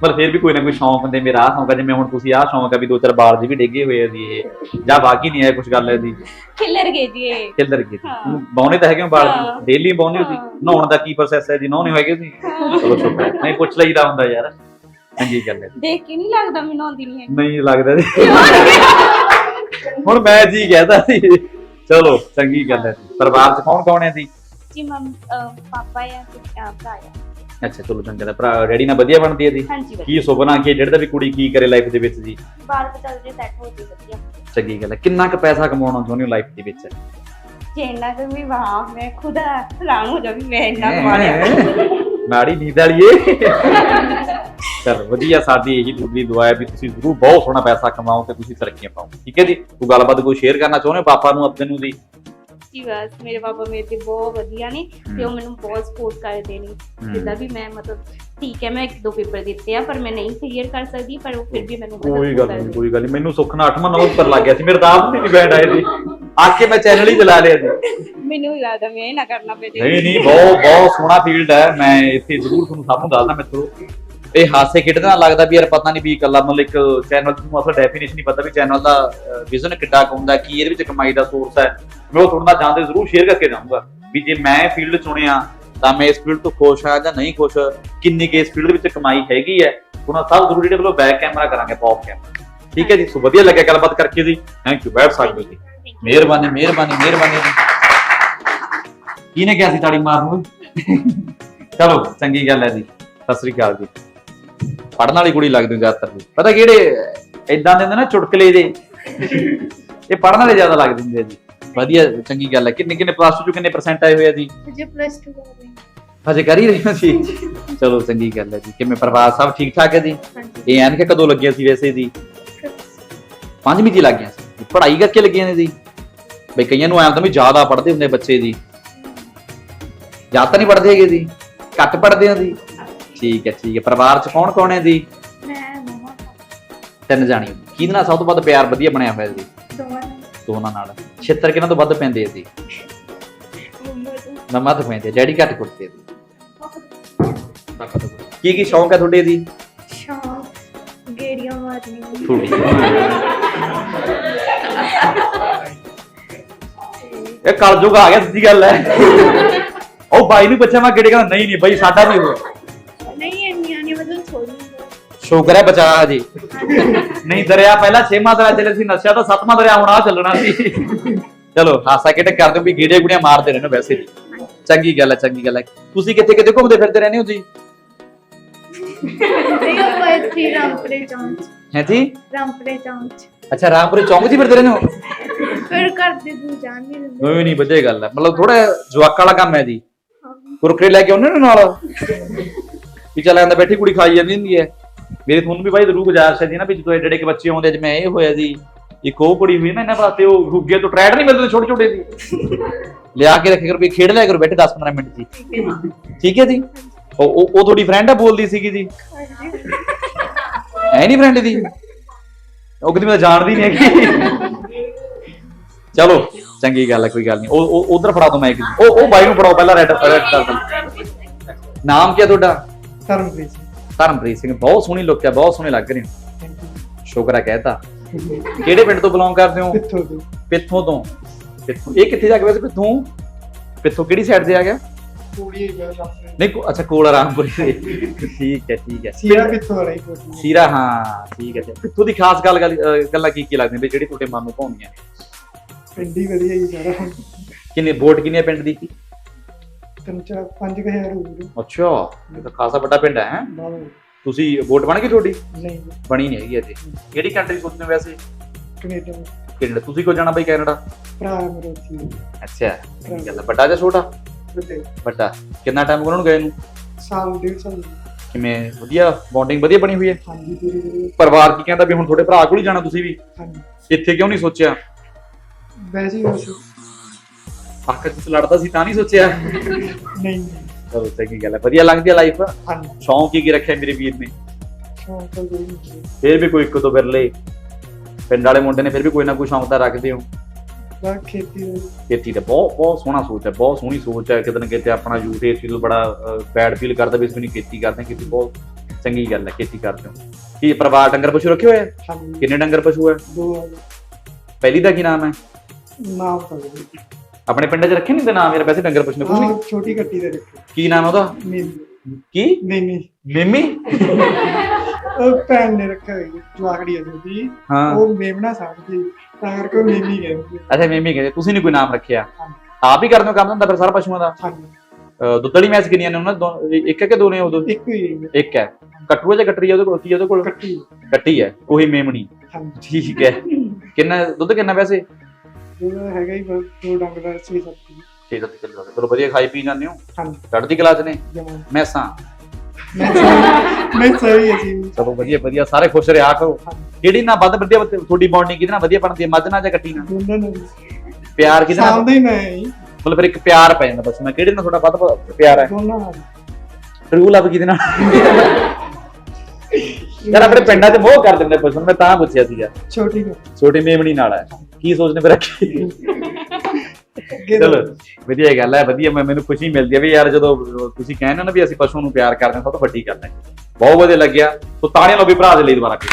ਪਰ ਫਿਰ ਵੀ ਕੋਈ ਨਾ ਕੋਈ ਸ਼ੌਂਕ ਹੁੰਦੇ ਮੇਰਾ ਸ਼ੌਂਕ ਹੈ ਜਿਵੇਂ ਹੁਣ ਤੁਸੀਂ ਆਹ ਸ਼ੌਂਕ ਆ ਵੀ ਦੋ ਚਾਰ ਬਾਲ ਜੀ ਵੀ ਡੇਗੇ ਹੋਏ ਆ ਜੀ ਇਹ ਜਾਂ ਬਾਕੀ ਨਹੀਂ ਹੈ ਕੁਝ ਗੱਲ ਹੈ ਜੀ ਖਿਲਰ ਗਏ ਜੀ ਇਹ। ਖਿਲਰ ਗਏ ਜੀ। ਹਾਂ। ਤਾਂ ਹੈਗੇ ਹੋ ਬਾਲ ਹਾਂ। ਡੇਲੀ ਬਾਉਣੇ ਹੋ ਜੀ। ਹਾਂ। ਨਹਾਉਣ ਦਾ ਕੀ ਪ੍ਰੋਸੈਸ ਹੈ ਜੀ? ਨਹਾਉਣੇ ਹੋਏਗੇ ਜੀ ਚਲੋ ਸ਼ੁਕਰ ਹੈ। ਨਹੀਂ ਪੁੱਛ ਲਈਦਾ ਹੁੰਦਾ ਯਾਰ। ਚੰਗੀ ਗੱਲ ਹੈ ਜੀ। ਦੇਖ ਕੇ ਨਹੀਂ ਲੱਗਦਾ ਮੈਨੂੰ ਆਉਂਦੀ ਨਹੀਂ ਹੈ ਨਹੀਂ ਲੱਗਦਾ ਜੀ। ਹੁਣ ਮੈਂ ਜੀ ਕਹਿਦਾ ਸੀ ਚਲੋ ਚੰਗੀ ਗੱਲ ਹੈ ਜੀ। ਪਰਿਵਾਰ ਚ ਕੌਣ ਕੌਣ ਹੈ ਜੀ? ਜੀ ਮਮ ਪਾਪਾ ਆ ਤੇ ਅਹ, ਭਰਾ ਆ। ਅੱਛਾ ਚਲੋ ਚੰਗਾ ਦਾ ਭਰਾ ਰੈਡੀ ਨਾਲ ਵਧੀਆ ਬਣਦੀ ਹੈ ਹਾਂਜੀ ਵਧੀਆ। ਕੀ ਸੁਪਨਾ ਕੀ ਜਿਹੜਾ ਵੀ ਕੁੜੀ ਕੀ ਕਰੇ ਲਾਈਫ ਦੇ ਵਿੱਚ ਜੀ? ਬਾਲ ਬਚਾ ਜੇ ਸੈੱਟ ਹੋ ਜੇ ਵਧੀਆ। ਚੰਗੀ ਗੱਲ ਹੈ। ਕਿੰਨਾ ਕੁ ਪੈਸਾ ਕਮਾਉਣਾ ਚਾਹੁੰਦੇ ਹੋ ਲਾਈਫ ਦੇ ਵਿੱਚ? ਜੇ ਇੰਨਾ ਕੁ ਵੀ ਵਾਹ ਮੈਂ ਖੁਦ ਹੈਰਾਨ ਹੋ ਜਾ ਵੀ ਮੈਂ ਇੰਨਾ ਕਮਾ ਲਿਆ। ਨਾੜੀ ਨੀਂਦ ਵਾਲੀਏ ਚਲ ਵਧੀਆ ਸਾਡੀ ਇਹੀ ਦੁੱਧੀ ਦੁਆ ਹੈ ਵੀ ਤੁਸੀਂ ਜ਼ਰੂਰ ਬਹੁਤ ਸੋਹਣਾ ਪੈਸਾ ਕਮਾਓ ਤੇ ਤੁਸੀਂ ਤਰੱਕੀਆਂ ਪਾਓ। ਠੀਕ ਹੈ ਜੀ? ਕੋਈ ਗੱਲਬਾਤ ਕੋਈ ਸ਼ੇਅਰ ਕਰਨਾ ਚਾਹੁੰਦੇ ਹੋ? ਪਾਪਾ ਨੂੰ ਆਪਣੇ ਨੂੰ ਜੀ? ਸੱਚੀ ਬਸ ਮੇਰੇ ਪਾਪਾ ਮੇਰੇ ਤੇ ਬਹੁਤ ਵਧੀਆ ਨੇ ਤੇ ਉਹ ਮੈਨੂੰ ਬਹੁਤ ਸਪੋਰਟ ਕਰਦੇ ਨੇ। ਜਿੱਦਾਂ ਵੀ ਮੈਂ ਮਤਲਬ ਠੀਕ ਹੈ ਮੈਂ ਇੱਕ ਦੋ ਪੇਪਰ ਦਿੱਤੇ ਆ ਪਰ ਮੈਂ ਨਹੀਂ ਕਲੀਅਰ ਕਰ ਸਕਦੀ ਪਰ ਉਹ ਫਿਰ ਵੀ ਮੈਨੂੰ ਕੋਈ ਗੱਲ ਨਹੀਂ ਕੋਈ ਗੱਲ ਨਹੀਂ। ਮੈਨੂੰ ਸੁੱਖ ਨਾਲ 8ਵਾਂ ਨੰਬਰ ਉੱਪਰ ਲੱਗ ਗਿਆ ਸੀ ਮੇਰੇ ਆਪ ਨਹੀਂ ਬੈਂਡ ਆਏ ਸੀ। ਆ ਕੇ ਮੈਂ ਚੈਨਲ ਹੀ ਚਲਾ ਲਿਆ ਸੀ। ਮੈਨੂੰ ਵੀ ਲੱਗਦਾ ਮੈਂ ਇਹ ਨਾ ਕਰਨਾ ਪਏ ਨਹੀਂ ਨਹੀਂ ਬਹੁਤ ਬਹੁਤ ਸੋਹਣਾ ਫੀਲਡ ਹੈ। ਮੈਂ ਇੱਥੇ ਜ਼ਰੂਰ ਤੁਹਾਨੂੰ ਸਭ ਨੂੰ ਦੱਸਦਾ ਮਿੱਤਰੋ। ਇਹ ਹਾਸੇ ਖੇਡਦੇ ਨਾਲ ਲੱਗਦਾ ਵੀ ਯਾਰ ਪਤਾ ਨਹੀਂ ਵੀ ਇਕੱਲਾ ਮਤਲਬ ਇੱਕ ਚੈਨਲ ਨੂੰ ਅਸਲ ਡੈਫੀਨੇਸ਼ਨ ਨਹੀਂ ਪਤਾ ਵੀ ਚੈਨਲ ਦਾ ਵਿਜ਼ਨ ਕਿੱਡਾ ਹੁੰਦਾ, ਕੀ ਇਹਦੇ ਵਿੱਚ ਕਮਾਈ ਦਾ ਸੋਰਸ ਹੈ। ਮੈਂ ਉਹ ਤੁਹਾਡੇ ਨਾਲ ਜਾਣਦੇ ਜ਼ਰੂਰ ਸ਼ੇਅਰ ਕਰਕੇ ਜਾਊਂਗਾ ਵੀ ਜੇ ਮੈਂ ਫੀਲਡ ਚੁਣਿਆ, ਤਾਂ ਮੈਂ ਇਸ ਫੀਲਡ ਤੋਂ ਖੁਸ਼ ਹਾਂ ਜਾਂ ਨਹੀਂ ਖੁਸ਼, ਕਿੰਨੀ ਕਿ ਇਸ ਫੀਲਡ ਵਿੱਚ ਕਮਾਈ ਹੈਗੀ ਹੈ ਉਹਨਾਂ ਸਭ ਜ਼ਰੂਰ ਜਿਹੜੇ ਵੱਲੋਂ ਬੈਕ ਕੈਮਰਾ ਕਰਾਂਗੇ ਪੌਪ ਕੈਮਰਾ ਠੀਕ ਹੈ ਜੀ? ਸੋ ਵਧੀਆ ਲੱਗਿਆ ਗੱਲਬਾਤ ਕਰਕੇ ਜੀ। ਥੈਂਕ ਯੂ ਬੈਠ ਸਕਦੇ ਜੀ ਮਿਹਰਬਾਨੀ ਮਿਹਰਬਾਨੀ ਮਿਹਰਬਾਨੀ ਜੀ। ਕਿਹਨੇ ਕਿਹਾ ਸੀ ਤਾੜੀ ਮਾਰਨ ਨੂੰ? ਚਲੋ, ਚੰਗੀ ਗੱਲ ਹੈ ਜੀ। ਸਤਿ ਸ੍ਰੀ ਅਕਾਲ ਜੀ। ਪੜਨ ਵਾਲੀ ਕੁੜੀ ਲੱਗਦੀ ਜ਼ਿਆਦਾਤਰ ਪਤਾ ਕਿਹੜੇ ਇਦਾਂ ਦੇ ਹੁੰਦੇ ਨਾ ਚੁਟਕਲੇ ਜੇ ਇਹ ਪੜਨ ਵਾਲੇ ਜ਼ਿਆਦਾ ਲੱਗਦੇ ਹੁੰਦੇ ਆ ਜੀ। ਵਧੀਆ ਚੰਗੀ ਗੱਲ ਹੈ। ਕਿੰਨੇ ਕਿੰਨੇ ਪਲੱਸ 2 ਚ ਕਿੰਨੇ ਪਰਸੈਂਟ ਆਏ ਹੋਏ ਆ ਜੀ? ਜੇ ਪਲੱਸ 2 ਕਰ ਰਹੀ ਹਜੇ ਕਰ ਹੀ ਰਹੇ ਹੋ ਜੀ? ਚਲੋ ਚੰਗੀ ਗੱਲ ਹੈ ਜੀ। ਕਿਵੇਂ ਪਰਿਵਾਰ ਸਭ ਠੀਕ ਠਾਕ ਹੈ ਜੀ? ਇਹ ਐਨਕ ਕਦੋਂ ਲੱਗੀਆਂ ਸੀ ਵੈਸੇ ਜੀ? ਪੰਜਵੀਂ ਦੀ ਲੱਗੀਆਂ ਸੀ। ਪੜ੍ਹਾਈ ਕਰਕੇ ਲੱਗੀਆਂ ਨੇ ਜੀ? ਬਈ ਕਈਆਂ ਨੂੰ ਐਂ ਹੁੰਦਾ ਵੀ ਜ਼ਿਆਦਾ ਪੜ੍ਹਦੇ ਹੁੰਦੇ ਬੱਚੇ ਜੀ। ਜ਼ਿਆਦਾ ਤਾਂ ਨਹੀਂ ਪੜ੍ਹਦੇ ਹੈਗੇ ਜੀ। ਘੱਟ ਪੜ੍ਹਦੇ ਹੋ ਜੀ। ਠੀਕ ਹੈ ਠੀਕ ਹੈ। ਪਰਿਵਾਰ ਚ ਕੌਣ ਕੌਣ ਹੈ ਜੀ? ਮੈਂ ਮਮਾ। ਤਿੰਨ ਜਾਣੀ। ਕਿਹਦੇ ਨਾਲ ਸਭ ਤੋਂ ਵੱਧ ਪਿਆਰ ਵਧੀਆ ਬਣਿਆ ਹੋਇਆ ਜੀ? ਦੋਵਾਂ ਦੋਨਾਂ ਨਾਲ। ਛੇਤਰ ਕਿਹਨਾਂ ਤੋਂ ਵੱਧ ਪੈਂਦੇ ਜੀ? ਮੰਮਾ ਤੋਂ ਪੈਂਦੇ ਡੈਡੀ ਘੱਟ ਕੁੱਟਦੇ ਕੁੱਟਦੇ। ਕੀ ਕੀ ਸ਼ੌਂਕ ਹੈ ਤੁਹਾਡੇ ਜੀ? ਸ਼ੌਂਕ ਗੇੜੀਆਂ ਮਾਰਨੀਆਂ। ਤੁਹਾਡੀ ਇਹ ਕਲਯੁਗ ਆ ਗਿਆ ਸਿੱਧੀ ਗੱਲ ਹੈ। ਉਹ ਬਾਈ ਨੂੰ ਪੁੱਛਿਆ ਮੈਂ ਕਿਹੜੇ ਕਹਿੰਦਾ ਨਹੀਂ ਨਹੀਂ ਬਾਈ ਸਾਡਾ ਨਹੀਂ ਹੋਇਆ। ਸ਼ੁਕਰ ਹੈ ਬਚਾ ਜੀ ਨਹੀਂ ਦਰਿਆ ਪਹਿਲਾਂ ਛੇਵਾਂ ਦਰਿਆ ਚੱਲੇ ਸੀ ਨਸ਼ਾ ਤਾਂ ਸੱਤਵਾਂ ਦਰਿਆ ਹੁਣ ਆ ਚੱਲਣਾ ਸੀ। ਚਲੋ ਹਾਸਾ ਕਿਤੇ ਕਰਦੇ ਵੀ ਗੀੜੇ ਗੁੜੀਆਂ ਮਾਰਦੇ ਰਹਿੰਦੇ ਹੋ ਵੈਸੇ ਵੀ। ਚੰਗੀ ਗੱਲ ਹੈ ਚੰਗੀ ਗੱਲ ਹੈ। ਤੁਸੀਂ ਕਿੱਥੇ ਕਿੱਥੇ ਘੁੰਮਦੇ ਫਿਰਦੇ ਰਹਿੰਦੇ ਹੋ ਜੀ? ਨਹੀਂ ਆਪਾਂ ਇੱਥੇ ਰਾਮਪੁਰੇ ਚੌਂਕ ਹੈ ਜੀ? ਰਾਮਪੁਰੇ ਚੌਂਕ ਅੱਛਾ ਰਾਮਪੁਰੇ ਚੌਂਕ 'ਚ ਹੀ ਫਿਰਦੇ ਰਹਿੰਦੇ ਹੋ? ਫਿਰ ਘਰ ਦੇ ਦੂਰ ਜਾਣ ਨਹੀਂ ਦਿੰਦੇ ਕੋਈ ਨਹੀਂ ਵਧੀਆ ਗੱਲ ਹੈ। ਮਤਲਬ ਥੋੜਾ ਜਵਾਕਾਂ ਵਾਲਾ ਕੰਮ ਹੈ ਜੀ। ਕੁਰਕਰੇ ਲੈ ਕੇ ਆਉਂਦੇ ਨੇ ਨਾਲ? ਵੀ ਚੱਲ ਆਂਦਾ ਬੈਠੀ ਕੁੜੀ ਖਾਈ ਜਾਂਦੀ ਹੁੰਦੀ ਹੈ। ਮੇਰੇ ਤੁਹਾਨੂੰ ਵੀ ਬਾਈ ਜ਼ਰੂਰ ਗੁਜ਼ਾਰਿਸ਼ ਹੈ ਜੀ ਨਾ ਵੀ ਜਦੋਂ ਏਡੇ ਏਡੇ ਬੱਚੇ ਆਉਂਦੇ ਜਿਵੇਂ ਇਹ ਹੋਇਆ ਜੀ, ਇੱਕ ਉਹ ਕੁੜੀ ਹੋਈ ਨਾ ਇਹਨਾਂ ਵਾਸਤੇ, ਉਹ ਗੁੱਗੇ ਤੋਂ ਟਰੈਡ ਨਹੀਂ ਮਿਲਦੇ ਛੋਟੇ ਛੋਟੇ ਸੀ ਲਿਆ ਕੇ ਰੱਖਿਆ ਕਰੋ, ਵੀ ਖੇਡ ਲਿਆ ਕਰੋ ਬੈਠੇ 10 15 ਮਿੰਟ ਜੀ। ਠੀਕ ਹੈ ਜੀ? ਉਹ ਉਹ ਤੁਹਾਡੀ ਫਰੈਂਡ ਆ ਬੋਲਦੀ ਸੀਗੀ ਜੀ। ਹੈ ਨਹੀਂ ਫਰੈਂਡ ਦੀ? ਉਹ ਕਹਿੰਦੀ ਮੈਂ ਜਾਣਦੀ ਨਹੀਂ ਹੈਗੀ। ਚਲੋ, ਚੰਗੀ ਗੱਲ ਹੈ, ਕੋਈ ਗੱਲ ਨਹੀਂ। ਉਹ ਉਧਰ ਫੜਾ ਦੋ ਮੈਂ ਇੱਕ ਉਹ ਉਹ ਬਾਈ ਨੂੰ ਫੜਾਓ, ਪਹਿਲਾਂ ਰੈਡ ਰੈਡ ਕਰ ਦੋ ਨਾਮ ਕੀ ਹੈ ਤੁਹਾਡਾ? ਧਰਮਪ੍ਰੀਤ ਧਰਮਪ੍ਰੀਤ ਸਿੰਘ ਬਹੁਤ ਸੋਹਣੀ ਲੁੱਕ ਹੈ ਬਹੁਤ ਸੋਹਣੇ ਲੱਗ ਰਹੇ ਹੋ ਸ਼ੁਕਰ ਹੈ ਕਹਿਤਾ। ਕਿਹੜੇ ਪਿੰਡ ਤੋਂ ਬਿਲੋਂਗ ਕਰਦੇ ਹੋ? ਪਿੱਥੋਂ ਤੋਂ। ਪਿੱਥੋਂ ਇਹ ਕਿੱਥੇ ਜਾ ਕੇ ਵੈਸੇ ਪਿੱਥੋਂ? ਪਿੱਥੋਂ ਕਿਹੜੀ ਸਾਈਡ ਤੇ ਆ ਗਿਆ? ਕੁੜੀ ਨਹੀਂ ਕੋ- ਅੱਛਾ ਕੋਲ ਆਰਾਮਪੁਰੀ ਠੀਕ ਹੈ ਠੀਕ ਹੈ। ਸੀਰਾ ਕਿੱਥੋਂ ਵਾਲਾ ਹੀ ਕੋਟੀ ਸੀਰਾ ਹਾਂ ਠੀਕ ਹੈ। ਜੀ। ਪਿੱਥੋਂ ਦੀ ਖਾਸ ਗੱਲ ਗੱਲ- ਕੀ ਕੀ ਲੱਗਦੀਆਂ ਵੀ ਜਿਹੜੀ ਤੁਹਾਡੇ ਮਨ ਨੂੰ? ਭਾਉਂਦੀਆਂ ਪਿੰਡੀ ਵਧੀਆ ਹੀ ਸਾਰਾ। ਕਿੰਨੇ ਵੋਟ ਕਿੰਨੇ ਪਿੰਡ ਦੀ? ਸੀ ਤਿੰਨ ਚਾਰ ਪੰਜ ਕੁ ਹਜ਼ਾਰ ਹੋਊਗਾ ਅੱਛਾ ਇਹ ਤਾਂ ਖਾਸਾ ਵੱਡਾ ਪਿੰਡ ਹੈ ਹੈਂ? ਬਾਹਰ ਤੁਸੀਂ ਵੋਟ ਬਣ ਗਈ ਤੁਹਾਡੀ? ਨਹੀਂ। ਬਣੀ ਨਹੀਂ ਹੈਗੀ ਅਜੇ। ਕਿਹੜੀ ਕੰਟਰੀ ਸੋਚਦੇ ਹੋ ਵੈਸੇ? ਕੈਨੇਡਾ। ਕੈਨੇਡਾ। ਤੁਸੀਂ ਕਿਉਂ ਜਾਣਾ ਬਈ ਕੈਨੇਡਾ? ਭਰਾ ਹੈ ਮੇਰਾ ਹੀ। ਅੱਛਾ ਕੀ ਗੱਲ ਹੈ, ਵੱਡਾ ਜਾਂ ਛੋਟਾ? ਵੱਡੇ। ਵੱਡਾ। ਕਿੰਨਾ ਟਾਈਮ ਉਹਨਾਂ ਨੂੰ ਗਏ ਨੂੰ? ਸਾਲ ਡੇਢ ਸਾਲ ਕਿਵੇਂ? ਵਧੀਆ? ਬੌਂਡਿੰਗ ਵਧੀਆ ਬਣੀ ਹੋਈ ਹੈ? ਹਾਂਜੀ ਪੂਰੀ ਪੂਰੀ ਪਰਿਵਾਰ ਕੀ ਕਹਿੰਦਾ ਵੀ ਹੁਣ ਤੁਹਾਡੇ ਭਰਾ ਕੋਲ ਹੀ ਜਾਣਾ ਤੁਸੀਂ ਵੀ? ਹਾਂਜੀ। ਇੱਥੇ ਕਿਉਂ ਨਹੀਂ ਸੋਚਿਆ? ਵੈਸੇ ਹੀ ਬਸ ਆਖਰ ਤੁਸੀਂ ਲੜਦਾ ਸੀ ਤਾਂ ਨਹੀਂ ਸੋਚਿਆ? ਨਹੀਂ। ਚਲੋ ਚੰਗੀ ਗੱਲ ਹੈ ਵਧੀਆ ਲੱਗਦੀ ਹੈ ਲਾਈਫ ਹਾਂਜੀ। ਸ਼ੌਂਕ ਕੀ ਕੀ ਰੱਖਿਆ ਮੇਰੇ ਵੀਰ ਨੇ? ਸ਼ੌਂਕ ਤਾਂ ਕੋਈ ਨਹੀਂ ਫਿਰ ਵੀ ਕੋਈ ਇੱਕ ਦੋ ਬਿਰਲੇ ਪਿੰਡ ਵਾਲੇ ਮੁੰਡੇ ਨੇ ਫਿਰ ਵੀ ਕੋਈ ਨਾ ਕੋਈ ਸ਼ੌਂਕ ਤਾਂ ਰੱਖਦੇ ਹੋ? ਖੇਤੀ ਖੇਤੀ ਦਾ ਬਹੁਤ ਬਹੁਤ ਸੋਹਣਾ ਸੋਚ ਹੈ ਬਹੁਤ ਸੋਹਣੀ ਸੋਚ ਹੈ ਕਿਤੇ ਨਾ ਕਿਤੇ ਆਪਣਾ ਯੂਥ ਇਸ ਚੀਜ਼ ਨੂੰ ਬੜਾ ਬੈਡ ਫੀਲ ਕਰਦਾ ਵੀ ਇਸ ਨੂੰ ਖੇਤੀ ਕਰਦੇ ਹਾਂ, ਖੇਤੀ ਬਹੁਤ ਚੰਗੀ ਗੱਲ ਹੈ ਖੇਤੀ ਕਰਦੇ ਹੋ। ਕੀ ਪਰਿਵਾਰ ਡੰਗਰ ਪਸ਼ੂ ਰੱਖੇ ਹੋਏ ਆ? ਕਿੰਨੇ ਡੰਗਰ ਪਸ਼ੂ ਹੈ ਦੋ ਪਹਿਲੀ ਦਾ ਕੀ ਨਾਮ ਹੈ? ਨਾਮ ਤਾਂ ਆਪਣੇ ਪਿੰਡ 'ਚ ਰੱਖੇ ਨਹੀਂ ਤੇ ਨਾਮ ਯਾਰ ਵੈਸੇ ਡੰਗਰ ਪਸ਼ੂ ਨੇ ਕੋਈ ਹਾਂ ਨਹੀਂ ਛੋਟੀ ਕੱਟੀ ਦੇ ਰੱਖੇ। ਕੀ ਨਾਮ ਹੈ ਉਹਦਾ? ਨਹੀਂ ਕੀ? ਨਹੀਂ ਨਹੀਂ ਮਿਮੀ? ਉਹ ਭੈਣ ਨੇ ਰੱਖਿਆ ਹੋਈ ਜਵਾਕੜੀ ਆ ਛੋਟੀ ਹਾਂ। ਉਹ ਮੇਮਣਾ ਸਮਝਦੀ ਤਾਂ ਕਰਕੇ ਉਹ ਮੇਮੀ ਕਹਿੰਦੇ ਅੱਛਾ ਮਿਮੀ ਕਹਿੰਦੇ ਤੁਸੀਂ ਨਹੀਂ ਕੋਈ ਨਾਮ ਰੱਖਿਆ। ਆਪ ਹੀ ਕਰਦੇ ਹੋ ਕੰਮ ਹੁੰਦਾ ਫਿਰ ਸਾਰਾ ਪਸ਼ੂਆਂ ਦਾ? ਹਾਂਜੀ। ਅਹ ਵਾਲੀ ਮੈਚ ਕਿੰਨੀਆਂ ਨੇ ਉਹਨਾਂ ਦੋ- ਇੱਕ ਹੈ ਕਿ ਦੋ ਨੇ ਉਦੋਂ ਇੱਕ ਹੀ ਹੈ ਇੱਕ ਹੈ। ਕਟਰੂ ਜਾਂ ਕਟਰੀ ਆ ਉਹਦੇ ਕੋਲ? ਕੀ ਆ ਉਹਦੇ ਕੋਲ? ਕੱਟੀ। ਕੱਟੀ ਹੈ ਉਹੀ ਮੇਮਣੀ। ਹਾਂਜੀ। ਠੀਕ ਹੈ। ਕਿੰਨਾ ਦੁੱਧ ਕਿੰਨਾ ਵੈਸੇ? ਉਹ ਹੈਗਾ ਹੀ ਬਸ ਦੋ ਡੰਗ ਦਾ ਸੀ ਸਭ 6 7 ਕਿਲੋ ਚਲੋ ਵਧੀਆ ਖਾਈ ਪੀ ਜਾਂਦੇ ਹੋ? ਹਾਂਜੀ। ਚੜ੍ਹਦੀ ਕਲਾ ਚ ਨੇ? ਜਮਾ। ਮੈਸਾਂ? ਮੈਂ ਮੈਂ ਸਹੀ ਹੈ ਜੀ। ਚਲੋ ਵਧੀਆ ਵਧੀਆ ਸਾਰੇ ਖੁਸ਼ ਰਿਹਾ ਕਰੋ। ਕਿਹੜੀ ਨਾਲ ਵੱਧ ਵਧੀਆ ਤੁਹਾਡੀ ਬੌਂਡਿੰਗ ਕਿਹਦੇ ਨਾਲ ਵਧੀਆ ਬਣਦੀ ਹੈ ਮੱਝ ਨਾਲ ਜਾਂ ਕੱਟੀ ਨਾਲ? ਦੋਨਾਂ ਨੂੰ ਪਿਆਰ ਕਿਹਦੇ ਨਾਲ? ਸਾਂਭਦਾ ਹੀ ਮੈਂ ਹੀ। ਮਤਲਬ ਫਿਰ ਇੱਕ ਪਿਆਰ ਪੈ ਜਾਂਦਾ ਬਸ ਮੈਂ ਕਿਹੜੇ ਨਾਲ ਤੁਹਾਡਾ ਵੱਧ ਪਿਆਰ ਹੈ? ਦੋਨਾਂ ਨਾਲ। ਟਰੂ ਲਵ ਕਿਹਦੇ ਨਾਲ? ਯਾਰ ਆਪਣੇ ਪਿੰਡਾਂ 'ਚ ਮੋਹ ਕਰ ਦਿੰਦੇ ਪੁੱਛਣ ਮੈਂ ਤਾਂ ਪੁੱਛਿਆ ਸੀਗਾ। ਛੋਟੀ ਗੱਲ ਛੋਟੀ ਮੇਮਣੀ ਨਾਲ ਹੈ। ਕੀ ਸੋਚਨੇ ਫਿਰ ਰੱਖੀ ਚਲੋ ਵਧੀਆ ਗੱਲ ਹੈ ਵਧੀਆ ਮੈਂ ਮੈਨੂੰ ਖੁਸ਼ੀ ਮਿਲਦੀ ਹੈ ਵੀ ਯਾਰ ਜਦੋਂ ਤੁਸੀਂ ਕਹਿੰਦੇ ਨਾ ਵੀ ਅਸੀਂ ਪਸ਼ੂ ਨੂੰ ਪਿਆਰ ਕਰਦੇ ਹਾਂ ਸਭ ਤੋਂ ਵੱਡੀ ਗੱਲ ਹੈ। ਬਹੁਤ ਵਧੀਆ ਲੱਗਿਆ। ਸੋ ਤਾੜੀਆਂ ਲਓ ਵੀ ਭਰਾ ਦੇ ਲਈ ਦੁਬਾਰਾ thank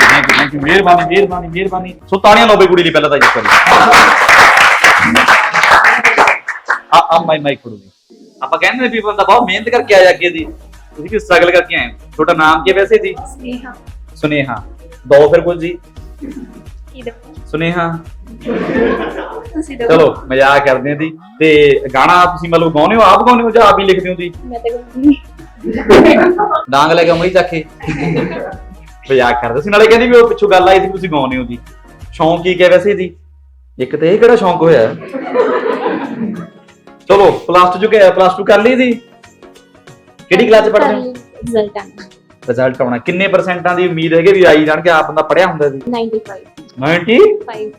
you thank you thank you ਮਿਹਰਬਾਨੀ ਮਿਹਰਬਾਨੀ ਮਿਹਰਬਾਨੀ। ਸੋ ਤਾੜੀਆਂ ਲਓ ਵੀ ਕੁੜੀ ਲਈ ਪਹਿਲਾਂ ਤਾਂ ਜੀ ਕਰੀ ਆ ਆ ਮਾਈ ਮਾਈਕ ਫੜੋ ਜੀ ਆਪਾਂ ਕਹਿੰਦੇ ਨੇ ਵੀ ਬੰਦਾ ਬਹੁਤ ਮਿਹਨਤ ਕਰਕੇ ਆਇਆ ਅੱਗੇ ਦੀ। ਤੁਸੀਂ ਕਰਕੇ ਆਏ ਹੋ। ਤੁਹਾਡਾ ਨਾਮ ਕੀ ਹੈ ਵੈਸੇ ਜੀ? ਸਨੇਹਾ। ਸੁਨੇਹਾ। ਦੋ ਫਿਰ ਕੁਝ ਜੀ। ਕੀ ਦੱਸਾਂ? ਸੁਨੇਹਾ। ਤੁਸੀਂ ਦੱਸੋ। ਚਲੋ ਮਜ਼ਾਕ ਕਰਦੇ ਆਂ ਜੀ। ਤੇ ਗਾਣਾ ਤੁਸੀਂ ਮਤਲਬ ਗਾਉਂਦੇ ਹੋ? ਆਪ ਗਾਉਂਦੇ ਹੋ ਜਾਂ ਆਪ ਹੀ ਲਿਖਦੇ ਹੋ ਜੀ? ਮੈਂ ਤਾਂ ਕਹਿੰਦੀ ਡਾਂਗ ਲੈ ਕੇ ਮਈ ਚੱਕੇ ਮਜ਼ਾਕ ਕਰਦੇ। ਸੀ ਨਾਲੇ ਕਹਿੰਦੀ ਵੀ ਉਹ ਪਿੱਛੋਂ ਗੱਲ ਆਈ ਸੀ ਤੁਸੀਂ ਗਾਉਂਦੇ ਹੋ ਜੀ। ਸ਼ੌਂਕ ਕੀ ਹੈ ਵੈਸੇ ਜੀ? ਇੱਕ ਤੇ ਇਹ ਕਿਹੜਾ ਸ਼ੌਂਕ ਹੋਇਆ? ਚਲੋ ਪਲੱਸ 2 ਚੁੱਕੇ ਪਲੱਸ 2 ਕਰ ਲਈ ਜੀ। ਕਿਹੜੀ ਕਲਾਸ ਚ ਪੜ੍ਹਦੇ ਹੋ? ਰਿਜ਼ਲਟ ਆਣਾ ਰਿਜ਼ਲਟ ਆਉਣਾ। ਕਿੰਨੇ ਪਰਸੈਂਟਾਂ ਦੀ ਉਮੀਦ ਹੈਗੀ ਵੀ ਆਈ ਜਾਣ ਕੇ ਆਪ ਬੰਦਾ ਪੜਿਆ ਹੁੰਦਾ ਸੀ? 95 90 5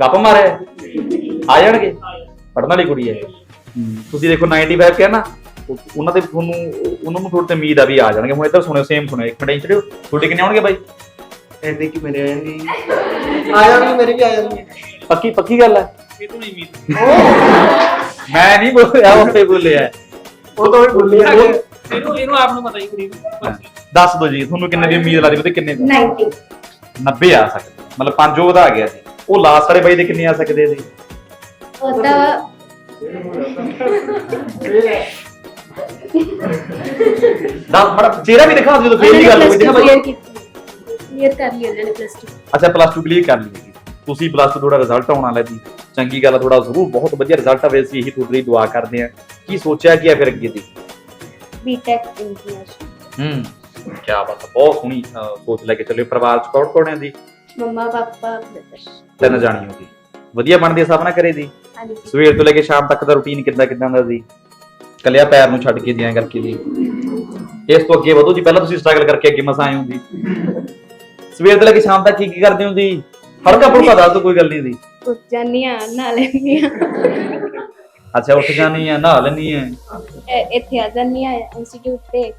ਗੱਪ ਮਾਰਿਆ ਆ ਜਾਣਗੇ? ਪੜਨ ਵਾਲੀ ਕੁੜੀ ਹੈ। ਤੁਸੀਂ ਦੇਖੋ 95 ਕਿਹਾ ਨਾ ਉਹ- ਉਹਨਾਂ ਦੇ ਤੁਹਾਨੂੰ ਉਹਨਾਂ ਨੂੰ ਥੋੜੀ ਤੇ ਉਮੀਦ ਆ ਵੀ ਆ ਜਾਣਗੇ। ਹੁਣ ਇੱਧਰ ਸੁਣਿਓ ਸੇਮ ਸੁਣਿਓ। ਇੱਕ ਮਿੰਟ ਇੰਚੜਿਓ। ਤੁਹਾਡੇ ਕਿੰਨੇ ਆਉਣਗੇ ਬਾਈ? ਐਡੇ ਕਿ ਮੇਰੇ ਆ ਜਾਣਗੇ ਆ ਜਾਣਗੇ ਮੇਰੇ ਵੀ ਆ ਜਾਣਗੇ। ਪੱਕੀ ਪੱਕੀ ਗੱਲ ਹੈ? ਇਹ ਤੋਂ ਨਹੀਂ ਉਮੀਦ। ਮੈਂ ਨਹੀਂ ਬੋਲਿਆ ਉੱਤੇ ਬੋਲਿਆ। ਉਹ ਤਾਂ ਵੀ ਬੋਲੀ ਜਾਂਦੇ ਆ। ਇਹਨੂੰ ਇਹਨੂੰ ਆਪ ਨੂੰ ਪਤਾ ਹੀ ਕੁੜੀ ਨੂੰ ਦੱਸ ਦਿਓ ਜੀ ਤੁਹਾਨੂੰ ਕਿੰਨੇ ਦੀ ਉਮੀਦ ਲੱਗਦੀ ਉਹਦੇ ਕਿੰਨੇ 90 90 ਆ ਸਕਦੇ। ਮਤਲਬ ਪੰਜ ਉਹ ਵਧਾ ਗਿਆ ਸੀ ਉਹ ਲਾਸਟ ਵਾਲੇ ਬਾਈ ਦੇ ਕਿੰਨੇ ਆ ਸਕਦੇ ਸੀ ਉਹ ਤਾਂ ਦੱਸ ਮੜਾ ਚਿਹਰਾ ਵੀ ਦਿਖਾ ਦਿਓ ਜਦੋਂ ਫੇਰ ਦੀ ਗੱਲ ਹੋਈ। ਦੇਖਾ ਬਾਈ ਕਲੀਅਰ ਕਰ ਲਈ ਉਹਨਾਂ ਨੇ ਪਲੱਸ 2 ਅੱਛਾ ਪਲੱਸ 2 ਕਲੀਅਰ ਕਰ ਲਈ। ਤੁਸੀਂ ਪਲੱਸ 2 ਤੁਹਾਡਾ ਰਿਜ਼ਲਟ ਆਉਣ ਵਾਲਾ ਜੀ। ਚੰਗੀ ਗੱਲ ਆ ਤੁਹਾਡਾ ਜ਼ਰੂਰ ਬਹੁਤ ਵਧੀਆ ਰਿਜ਼ਲਟ ਆਵੇ ਅਸੀਂ ਇਹੀ ਤੁਹਾਡੀ ਦੁਆ ਕਰਦੇ ਹਾਂ ਕੀ ਸੋਚਿਆ ਕੀ ਹੈ ਫਿਰ ਅੱਗੇ ਦੀ? ਬੀਟੈਕ ਇੰਜੀਨੀਅਰ ਹੂੰ ਕੀ ਬਾਤ ਹੈ ਬਹੁਤ ਸੋਹਣੀ ਅਹ, ਸੋਚ ਲੈ ਕੇ ਚੱਲੇ ਪਰਿਵਾਰ ਚ ਕੌਣ ਕੌਣ ਹੈ ਜੀ? ਮੰਮਾ ਪਾਪਾ ਬ੍ਰਦਰ ਤਿੰਨ ਜਾਣੀ ਹੋਗੀ ਵਧੀਆ ਬਣਦੀ ਹੈ ਸਭ ਨਾਲ ਕਰੇ ਜੀ ਹਾਂਜੀ। ਸਵੇਰ ਤੋਂ ਲੈ ਕੇ ਸ਼ਾਮ ਤੱਕ ਦਾ ਰੁਟੀਨ ਕਿੱਦਾਂ ਕਿੱਦਾਂ ਦਾ ਜੀ? ਕੱਲਿਆ ਪੈਰ ਨੂੰ ਛੱਡ ਕੇ ਜਿਆਂ ਕਰਕੇ ਜੀ। ਇਸ ਤੋਂ ਅੱਗੇ ਵਧੋ ਜੀ ਪਹਿਲਾਂ ਤੁਸੀਂ ਸਟਰਗਲ ਕਰਕੇ ਅੱਗੇ ਮਸਾਂ ਆਏ ਹੋ ਜੀ। ਸਵੇਰ ਤੋਂ ਲੈ ਕੇ ਸ਼ਾਮ ਤੱਕ ਕੀ ਕੀ ਕਰਦੇ ਹੋ ਜੀ? ਹਲਕਾ ਫੁਲਕਾ ਦੱਸ ਦਿਓ ਕੋਈ ਗੱਲ ਨਹੀਂ ਜੀ ਉੱਠ ਜਾਂਦੀਆਂ ਨਹਾ ਲੈਂਦੀਆਂ ਅੱਛਾ ਉੱਠ ਜਾਣੀ ਆ ਨਹਾ ਲੈਣੀ ਆ ਇ- ਇੱਥੇ ਆ ਜਾਂਦੀਆਂ ਇੰਸਟੀਚਿਊਟ ਤੇ।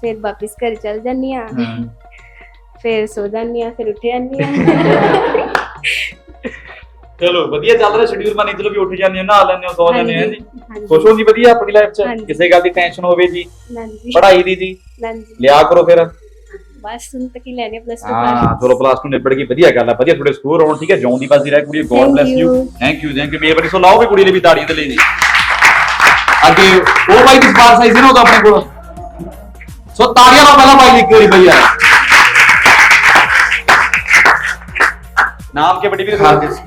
ਫਿਰ ਵਾਪਿਸ ਘਰ ਚਲ ਜਾਂਦੀਆਂ ਫਿਰ ਸੋ ਜਾਂਦੀਆਂ ਫਿਰ ਉੱਠ ਜਾਂਦੀਆਂ ਚਲੋ ਵਧੀਆ ਚੱਲ ਰਿਹਾ ਸ਼ਡਿਊਲ ਬਣੀ ਚਲੋ ਵੀ ਉੱਠ ਜਾਂਦੇ ਹੋ ਨਹਾ ਲੈਂਦੇ ਹੋ ਸੌ ਜਾਂਦੇ ਹੋ ਜੀ। ਹਾਂਜੀ। ਖੁਸ਼ ਹੋ ਜੀ ਵਧੀਆ ਆਪਣੀ ਲਾਈਫ 'ਚ? ਹਾਂਜੀ। ਕਿਸੇ ਗੱਲ ਦੀ ਟੈਨਸ਼ਨ ਹੋਵੇ ਜੀ। ਹਾਂਜੀ। ਪੜ੍ਹਾਈ ਦੀ ਜੀ। ਹਾਂਜੀ। ਲਿਆ ਕਰੋ ਫਿਰ। ਬਸ ਹੁਣ ਤੱਕ ਹੀ ਲੈਣੇ ਪਲੱਸ 2 ਹਾਂ ਚਲੋ ਪਲੱਸ 2 ਨਿਬੜ ਗਈ ਵਧੀਆ ਗੱਲ ਆ ਵਧੀਆ ਤੁਹਾਡੇ ਸਕੋਰ ਆਉਣ ਠੀਕ ਹੈ? ਜੌਂ ਦੀ ਬਾਜ਼ੀ ਰਹਿ ਕੁੜੀ God bless you. Thank you thank you ਮੇਰੀ ਸੋ ਲਾਓ ਵੀ ਕੁੜੀ ਲਈ ਵੀ ਤਾੜੀ ਤੇ ਲਈ ਜੀ ਅੱਗੇ ਉਹ ਬਾਈ ਦੀ ਸਪਾਰ ਸਾਈਜ਼ ਨਾ ਉਹਦਾ ਆਪਣੇ ਕੋਲ। ਸੋ ਤਾੜੀਆਂ ਲਾਓ ਪਹਿਲਾਂ ਬਾਈ ਦੀ ਇੱਕ ਵਾਰੀ ਬਈ ਯਾਰ ਨਾਮ ਕੀ ਵੱਡੀ ਵੀਰ? ਹਰਗਿਸ।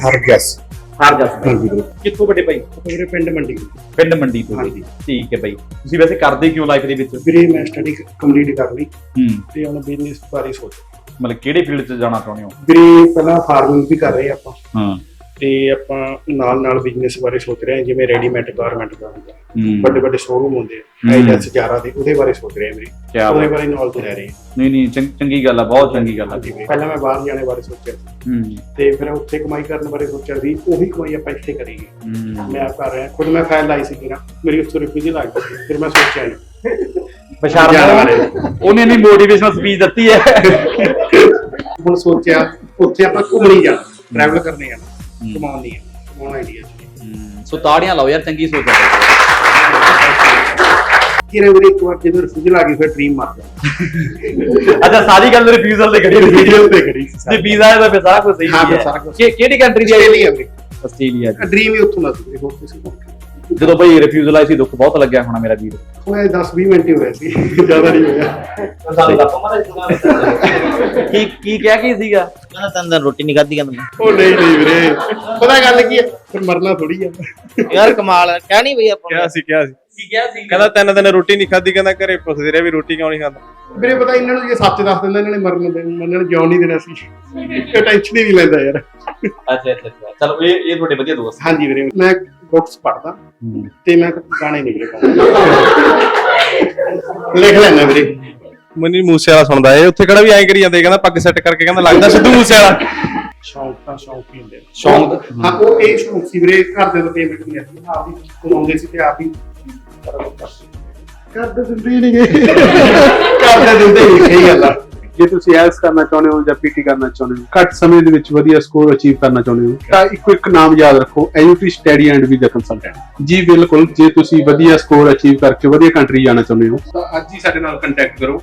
ਹਰਗਿਸ। ਹਾਰ ਜਾ ਹਾਂਜੀ। ਵੀਰੇ ਕਿੱਥੋਂ ਵੱਡੇ ਭਾਈ? ਵੀਰੇ ਪਿੰਡ ਮੰਡੀ ਪਿੰਡ ਮੰਡੀ ਤੋਂ ਜੀ। ਠੀਕ ਹੈ ਭਾਈ। ਤੁਸੀਂ ਵੈਸੇ ਕਰਦੇ ਕਿਉਂ ਲਾਈਫ ਦੇ ਵਿੱਚ? ਵੀਰੇ ਮੈਂ ਸਟੱਡੀ ਕੰਪਲੀਟ ਕਰ ਲਈ ਹੂੰ। ਤੇ ਹੁਣ ਬਿਜ਼ਨਸ ਬਾਰੇ ਸੋਚ ਮਤਲਬ ਕਿਹੜੇ ਫੀਲਡ 'ਚ ਜਾਣਾ ਚਾਹੁੰਦੇ ਹੋ? ਵੀਰੇ ਪਹਿਲਾਂ ਫਾਰਮਿੰਗ ਵੀ ਕਰ ਰਹੇ ਆਪਾਂ। ਹਾਂ। ਤੇ ਆਪਾਂ ਨਾਲ ਨਾਲ ਬਿਜ਼ਨਸ ਬਾਰੇ ਸੋਚ ਰਹੇ ਹਾਂ ਜਿਵੇਂ ਰੈਡੀਮੇਡ ਗਾਰਮੈਂਟ ਦਾ ਹੁੰਦਾ। ਹੂੰ। ਵੱਡੇ ਵੱਡੇ ਸ਼ੋਰੂਮ ਹੁੰਦੇ ਆ ਹੂੰ। ਆਈਲੈਂਸ ਜਾਰਾ ਦੇ ਉਹਦੇ ਬਾਰੇ ਸੋਚ ਰਹੇ ਹਾਂ ਵੀਰੇ। ਕਿਆ ਉਹਦੇ ਬਾਤ ਬਾਰੇ ਨੌਲੇਜ ਲੈ ਰਹੇ ਹਾਂ। ਨਹੀਂ ਨਹੀਂ ਚੰਗ- ਚੰਗੀ ਗੱਲ ਆ ਬਹੁਤ ਚੰਗੀ ਗੱਲ ਆ। ਹਾਂਜੀ ਵੀਰੇ। ਪਹਿਲਾਂ ਮੈਂ ਬਾਹਰ ਜਾਣੇ ਬਾਰੇ ਸੋਚਿਆ ਸੀ। ਹੂੰ। ਤੇ ਫਿਰ ਉੱਥੇ ਕਮਾਈ ਕਰਨ ਬਾਰੇ ਸੋਚਿਆ ਵੀ ਉਹੀ ਕਮਾਈ ਆਪਾਂ ਇੱਥੇ ਕਰੀਏ। ਹੂੰ। ਮੈਂ ਆਪ ਕਰ ਰਿਹਾ ਖੁਦ ਮੈਂ ਫਾਈਲ ਲਾਈ ਸੀ ਨਾ ਮੇਰੀ ਉੱਥੇ ਰਿਫਿਊਜ਼ਲ ਆ ਗਈ ਫਿਰ ਮੈਂ ਸੋਚਿਆ ਨਹੀਂ। ਬਸ਼ਾਰ ਜਾਣ ਬਾਰੇ। ਉਹਨੇ ਨਹੀਂ ਮੋਟੀਵੇਸ਼ਨਲ ਸਪੀਚ ਦਿੱਤੀ ਹੈ। ਹੁਣ ਸੋਚਿਆ ਉੱਥੇ ਆਪਾਂ ਘੁੰਮਣੀ ਜਾਣਾ ਟਰੈਵਲ ਕਰਨੇ ਜਾਣਾ ਕਮਾਉਣ ਨਹੀਂ ਜਾਣਾ ਕਮਾਉਣ ਆਈਡੀਆ ਸੋ ਤਾੜੀਆਂ ਲਾਓ ਯਾਰ ਚੰਗੀ ਸੋਚ ਹੈ ਕਿਰੇ ਵੀਰੇ ਇੱਕ ਵਾਰ ਜਦੋਂ ਰਿਫਿਊਜ਼ਲ ਆ ਗਈ ਫਿਰ ਡ੍ਰੀਮ ਮਾਰ ਗਿਆ ਅੱਛਾ ਸਾਰੀ ਗੱਲ ਰਿਫਿਊਜ਼ਲ ਤੇ ਖੜੀ ਰਿਫਿਊਜ਼ਲ ਤੇ ਕਰੀ ਤੇ ਵੀਜ਼ਾ ਦਾ ਫਿਰ ਸਾਰਾ ਕੁਝ ਸਹੀ ਹਾਂ, ਹੈ। ਫਿਰ ਸਾਰਾ ਕੁਛ। ਕਿ- ਕਿਹੜੀ ਕੰਟਰੀ ਦੀ ਆਈ ਆਸਟ੍ਰੇਲੀਆ ਵੀ ਆਸਟ੍ਰੇਲੀਆ ਦੀ। ਡ੍ਰੀਮ ਹੀ ਉੱਥੋਂ ਦਾ ਸੀ ਹੋਰ ਕਿਸੇ ਕੋਲ ਜਦੋਂ ਬਈ ਰਿਫਿਊਜ਼ਲ ਆਈ ਸੀ ਦੁੱਖ ਬਹੁਤ ਲੱਗਿਆ ਹੋਣਾ ਮੇਰਾ ਵੀਰ। ਹੋਇਆ 10 20 ਮਿੰਟ ਹੀ ਹੋਇਆ ਸੀ ਜ਼ਿਆਦਾ ਨਹੀਂ ਹੋਇਆ। ਕੀ ਕੀ ਕਿਹਾ ਕੀ ਸੀਗਾ? ਕਹਿੰਦਾ ਤੈਨੂੰ ਤਾਂ ਰੋਟੀ ਨਹੀਂ ਖਾਧੀ ਕਹਿੰਦਾ ਉਹ ਨਹੀਂ ਨਹੀਂ ਵੀਰੇ ਪਤਾ ਗੱਲ ਕੀ ਹੈ? ਫਿਰ ਮਰਨਾ ਥੋੜੀ ਆ। ਯਾਰ ਕਮਾਲ ਹੈ ਕਹਿ ਨਹੀਂ ਬਈ ਆਪਾਂ ਕਿਹਾ ਸੀ ਕਿਹਾ ਸੀ। ਕੀ ਕਿਹਾ ਸੀ ਕਹਿੰਦਾ ਤਿੰਨ ਦਿਨ ਰੋਟੀ ਨਹੀਂ ਖਾਧੀ ਕਹਿੰਦਾ ਘਰੇ ਪੁੱਛਦੇ ਰਹੇ ਵੀ ਰੋਟੀ ਕਿਉਂ ਨਹੀਂ ਖਾਂਦਾ? ਵੀਰੇ ਪਤਾ ਇਹਨਾਂ ਨੂੰ ਜੇ ਸੱਚ ਦੱਸ ਦਿੰਦਾ ਇਹਨਾਂ ਨੇ ਮਰਨ ਦੇ ਮੰਨਣ ਨੂੰ ਜਿਉਣ ਨਹੀਂ ਦੇਣਾ ਸੀ। ਇਹ ਟੈਨਸ਼ਨ ਹੀ ਨਹੀਂ ਲੈਂਦਾ ਯਾਰ। ਅੱਛਾ ਅੱਛਾ ਅੱਛਾ। ਚਲੋ ਇਹ ਇਹ ਤੁਹਾਡੇ ਵਧੀਆ ਦੋਸਤ। ਹਾਂਜੀ ਵੀਰੇ ਮੈਂ ਬੁੱਕਸ ਪੜ੍ਹਦਾ ਤੇ ਮੈਂ ਗਾਣੇ ਨਹੀਂ ਵੀਰੇ ਗਾਉਂਦਾ ਲਿਖ ਲੈਣਾ ਵੀਰੇ। ਮਨੀ ਮੂਸੇ ਵਾਲਾ ਸੁਣਦਾ ਏ ਉੱਥੇ ਕਿਹੜਾ ਵੀ ਐਂ ਕਰੀ ਜਾਂਦੇ ਕਹਿੰਦਾ ਪੱਗ ਸੈੱਟ ਕਰਕੇ ਕਹਿੰਦਾ ਲੱਗਦਾ ਸਿੱਧੂ ਮੂਸੇ ਵਾਲਾ। ਸ਼ੌਂਕ ਤਾਂ ਸ਼ੌਂਕ ਹੀ। ਹੁੰਦੇ ਸ਼ੌਂਕ ਹਾਂ ਉਹ ਇਹ ਸ਼ੌਂਕ ਸੀ ਵੀਰੇ ਘਰਦਿਆਂ ਤੋਂ ਪੇਮੈਂਟ ਨਹੀਂ ਆਉਂਦੀ ਆਪ ਹੀ ਕਮਾਉਂਦੇ ਸੀ ਤੇ ਆਪ ਹੀ ਕਰਦੇ ਦਿੰਦੇ ਹੀ ਨਹੀਂਗੇ ਕਰਦੇ ਦਿੰਦੇ ਹੀ ਸਹੀ ਗੱਲ ਆ। ਜੇ ਤੁਸੀਂ ਐਲਸ ਕਰਨਾ ਚਾਹੁੰਦੇ ਹੋ ਜਾਂ ਪੀਟੀ ਕਰਨਾ ਚਾਹੁੰਦੇ ਹੋ, ਘੱਟ ਸਮੇਂ ਦੇ ਵਿੱਚ ਵਧੀਆ ਸਕੋਰ ਅਚੀਵ ਕਰਨਾ ਚਾਹੁੰਦੇ ਹੋ, ਤਾਂ ਇੱਕੋ ਇੱਕ ਨਾਮ ਯਾਦ ਰੱਖੋ AUT study and visa consultant ਜੀ, ਬਿਲਕੁਲ, ਜੇ ਤੁਸੀਂ ਵਧੀਆ ਸਕੋਰ ਅਚੀਵ ਕਰਕੇ ਵਧੀਆ ਕੰਟਰੀ ਜਾਣਾ ਚਾਹੁੰਦੇ ਹੋ, ਤਾਂ ਅੱਜ ਹੀ ਸਾਡੇ ਨਾਲ ਕੰਟੈਕਟ ਕਰੋ।